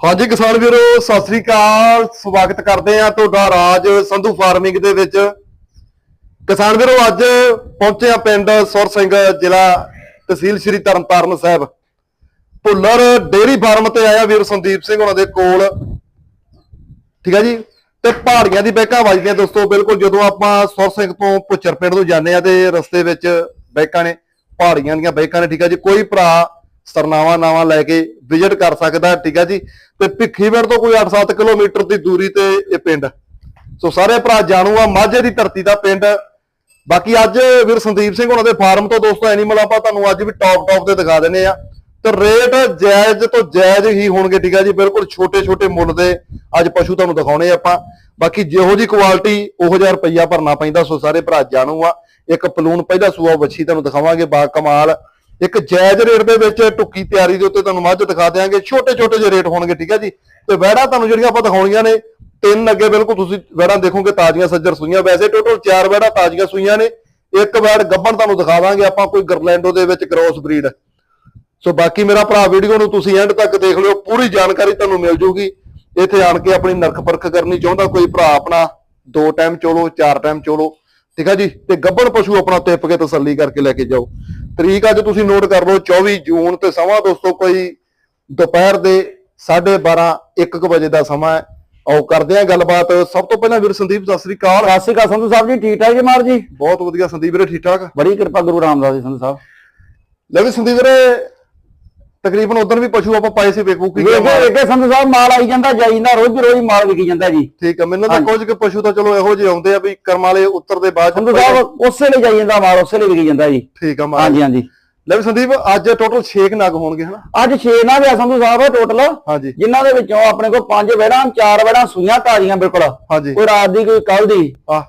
ਹਾਂਜੀ ਕਿਸਾਨ ਵੀਰੋ, ਸਤਿ ਸ੍ਰੀ ਅਕਾਲ। ਸਵਾਗਤ ਕਰਦੇ ਆ ਤੁਹਾਡਾ ਰਾਜ ਸੰਧੂ ਫਾਰਮਿੰਗ ਦੇ ਵਿੱਚ। ਕਿਸਾਨ ਵੀਰੋ, ਅੱਜ ਪਹੁੰਚੇ ਆ ਪਿੰਡ ਸੁਰ ਸਿੰਘ ਜ਼ਿਲ੍ਹਾ ਤਹਿਸੀਲ ਸ਼੍ਰੀ ਤਰਨਤਾਰਨ ਸਾਹਿਬ। ਭੁੱਲਰ ਡੇਰੀ ਫਾਰਮ ਤੇ ਆਇਆ ਵੀਰ ਸੰਦੀਪ ਸਿੰਘ ਉਹਨਾਂ ਦੇ ਕੋਲ। ਠੀਕ ਹੈ ਜੀ? ਤੇ ਪਹਾੜੀਆਂ ਦੀ ਬੈਕਾਂ ਵੱਜਦੀਆਂ ਦੋਸਤੋ, ਬਿਲਕੁਲ ਜਦੋਂ ਆਪਾਂ ਸੁਰ ਸਿੰਘ ਤੋਂ ਪੁੱਚਰ ਪਿੰਡ ਨੂੰ ਜਾਂਦੇ ਆ ਤੇ ਰਸਤੇ ਵਿੱਚ ਬੈਕਾਂ ਨੇ, ਪਹਾੜੀਆਂ ਦੀਆਂ ਬੈਕਾਂ ਨੇ, ਠੀਕ ਹੈ ਜੀ? ਕੋਈ ਭਰਾ ਸਰਨਾਵਾ ਨਾਵਾ ਲੈ ਕੇ ਵਿਜ਼ਿਟ ਕਰ ਸਕਦਾ, ਠੀਕ ਹੈ ਜੀ? ਤੇ ਭਿੱਖੀਵਿੰਡ ਤੋਂ ਕੋਈ 8-7 ਕਿਲੋਮੀਟਰ ਦੀ ਦੂਰੀ ਤੇ ਇਹ ਪਿੰਡ। ਸੋ ਸਾਰੇ ਭਰਾ ਜਾਣੂ ਆ, ਮਾਝੇ ਦੀ ਧਰਤੀ ਦਾ ਪਿੰਡ। ਬਾਕੀ ਅੱਜ ਵੀਰ ਸੰਦੀਪ ਸਿੰਘ ਉਹਨਾਂ ਦੇ ਫਾਰਮ ਤੋਂ ਦੋਸਤੋ ਐਨੀਮਲ ਆਪਾਂ ਤੁਹਾਨੂੰ ਅੱਜ ਵੀ ਟੌਪ ਟੌਪ ਤੇ ਦਿਖਾ ਦਿੰਨੇ ਆ। ਤੇ ਰੇਟ ਜਾਇਜ਼ ਤੋਂ ਜਾਇਜ਼ ਹੀ ਹੋਣਗੇ, ਠੀਕ ਆ ਜੀ? ਬਿਲਕੁਲ ਛੋਟੇ ਛੋਟੇ ਮੁੱਲ ਦੇ ਅੱਜ ਪਸ਼ੂ ਤੁਹਾਨੂੰ ਦਿਖਾਉਣੇ ਆਪਾਂ। ਬਾਕੀ ਜਿਹੋ ਜੀ ਕੁਆਲਿਟੀ ਉਹੋ ਜਿਹਾ ਰੁਪਈਆ ਭਰਨਾ ਪੈਂਦਾ, ਸੋ ਸਾਰੇ ਭਰਾ ਜਾਣੂ ਆ। ਇੱਕ ਪਲੂਨ ਪਹਿਲਾ ਸੂਆ ਵੱਛੀ ਤੁਹਾਨੂੰ ਦਿਖਾਵਾਂਗੇ, ਬਾ ਕਮਾਲ। ਇੱਕ ਜਾਇਜ਼ ਰੇਟ ਦੇ ਵਿੱਚ ਟੁੱਕੀ ਤਿਆਰੀ ਦੇ ਉੱਤੇ ਤੁਹਾਨੂੰ ਮੱਝ ਦਿਖਾ ਦਿਆਂਗੇ। ਛੋਟੇ ਛੋਟੇ ਜਿਹੇ ਰੇਟ ਹੋਣਗੇ, ਠੀਕ ਹੈ ਜੀ? ਤੇ ਵੈੜਾ ਤੁਹਾਨੂੰ ਜਿਹੜੀਆਂ ਆਪਾਂ ਦਿਖਾਉਣੀਆਂ ਨੇ, ਤਿੰਨ ਅੱਗੇ ਬਿਲਕੁਲ ਤੁਸੀਂ ਵੈੜਾਂ ਦੇਖੋਗੇ, ਤਾਜ਼ੀਆਂ ਸੱਜਰ ਸੂਈਆਂ। ਵੈਸੇ ਟੋਟਲ ਚਾਰ ਵੈੜਾਂ ਤਾਜ਼ੀਆਂ ਸੂਈਆਂ ਨੇ। ਇੱਕ ਵੈੜ ਗੱਬਣ ਤੁਹਾਨੂੰ ਦਿਖਾ ਦਾਂਗੇ ਆਪਾਂ ਕੋਈ ਗਰਲੈਂਡੋ ਦੇ ਵਿੱਚ ਕ੍ਰੋਸ ਬਰੀਡ ਸੋ ਬਾਕੀ ਮੇਰਾ ਭਰਾ ਵੀਡੀਓ ਨੂੰ ਤੁਸੀਂ ਐਂਡ ਤੱਕ ਦੇਖ ਲਿਓ, ਪੂਰੀ ਜਾਣਕਾਰੀ ਤੁਹਾਨੂੰ ਮਿਲ ਜੂਗੀ। ਇੱਥੇ ਆਣ ਕੇ ਆਪਣੀ ਨਰਖ ਪਰਖ ਕਰਨੀ ਚਾਹੁੰਦਾ ਕੋਈ ਭਰਾ ਆਪਣਾ, ਦੋ ਟਾਈਮ ਚੋਲੋ, ਚਾਰ ਟਾਈਮ ਚੋਲੋ। ਠੀਕ ਆ ਜੀ? ਤੇ ਗੱਬਣ ਪਸ਼ੂ ਆਪਣਾ ਟਿੱਪ ਕੇ ਤਸੱਲੀ ਕਰਕੇ ਲੈ ਕੇ ਜਾਓ। ਤਰੀਕ ਅੱਜ ਤੁਸੀਂ ਨੋਟ ਕਰ ਲਓ 24 ਜੂਨ ਤੇ ਸਮਾਂ ਦੋਸਤੋ ਕੋਈ ਦੁਪਹਿਰ ਦੇ 12:30 1 ਵਜੇ ਦਾ ਸਮਾਂ ਹੈ। ਆਓ ਕਰਦੇ ਆ ਗੱਲਬਾਤ। ਸਭ ਤੋਂ ਪਹਿਲਾਂ ਵੀਰ ਸੰਦੀਪ ਸਤਿ ਸ੍ਰੀ ਅਕਾਲ। ਸਤਿ ਸ਼੍ਰੀ ਅਕਾਲ ਸੰਧੂ ਸਾਹਿਬ ਜੀ ਠੀਕ ਠਾਕ ਜੀ ਮਾਰ ਜੀ? ਬਹੁਤ ਵਧੀਆ ਸੰਦੀਪ ਵੀਰੇ ਠੀਕ ਠਾਕ? ਬੜੀ ਕਿਰਪਾ ਗੁਰੂ ਰਾਮਦਾਸ ਜੀ ਸੰਧੂ ਸਾਹਿਬ। ਲੈ ਵੀ ਸੰਦੀਪ ਵੀਰੇ ਤਕਰੀਬਨ ਉਦੋਂ ਵੀ ਪਸ਼ੂ ਆਪਾਂ ਪਾਏ ਸੀ ਵੇਖੂ ਕੀ ਵੇਖੇ ਵੇਖੇ ਸੰਧੂ ਸਾਹਿਬ ਮਾਲ ਆਈ ਜਾਂਦਾ ਜਾਈ ਜਾਂਦਾ ਰੋਜ਼ ਰੋਜ਼ ਮਾਲ ਵਿਕੀ ਜਾਂਦਾ ਜੀ। ਠੀਕ ਆ ਮੈਨੂੰ ਤਾਂ। ਕੁਝ ਕਿ ਪਸ਼ੂ ਤਾਂ ਚਲੋ ਇਹੋ ਜਿਹੇ ਆਉਂਦੇ ਆ ਵੀ ਕਰਮ ਵਾਲੇ ਉੱਤਰ ਦੇ ਬਾਅਦ ਸੰਧੂ ਸਾਹਿਬ ਉਸੇ ਲਈ ਜਾਈ ਜਾਂਦਾ ਮਾਲ ਉਸੇ ਲਈ ਵਿਕੀ ਜਾਂਦਾ ਜੀ। ਠੀਕ ਆ ਮਾਰ ਹਾਂਜੀ ਹਾਂਜੀ। ਲੈ ਵੀ ਸੰਦੀਪ ਅੱਜ ਟੋਟਲ 6 ਨਗ ਹੋਣਗੇ ਹਨਾ? ਅੱਜ 6 ਨਾ ਵਿਆ ਸੰਧੂ ਸਾਹਿਬ ਟੋਟਲ ਹਾਂਜੀ। ਜਿਨ੍ਹਾਂ ਦੇ ਵਿੱਚੋਂ ਆਪਣੇ ਕੋਲ ਪੰਜ ਵੇੜਾਂ ਚਾਰ ਵੇੜਾਂ ਸੂਈਆਂ ਤਾਜ਼ੀਆਂ ਬਿਲਕੁਲ। ਹਾਂਜੀ। ਕੋਈ ਰਾਤ ਦੀ ਕੋਈ ਕੱਲ ਦੀ।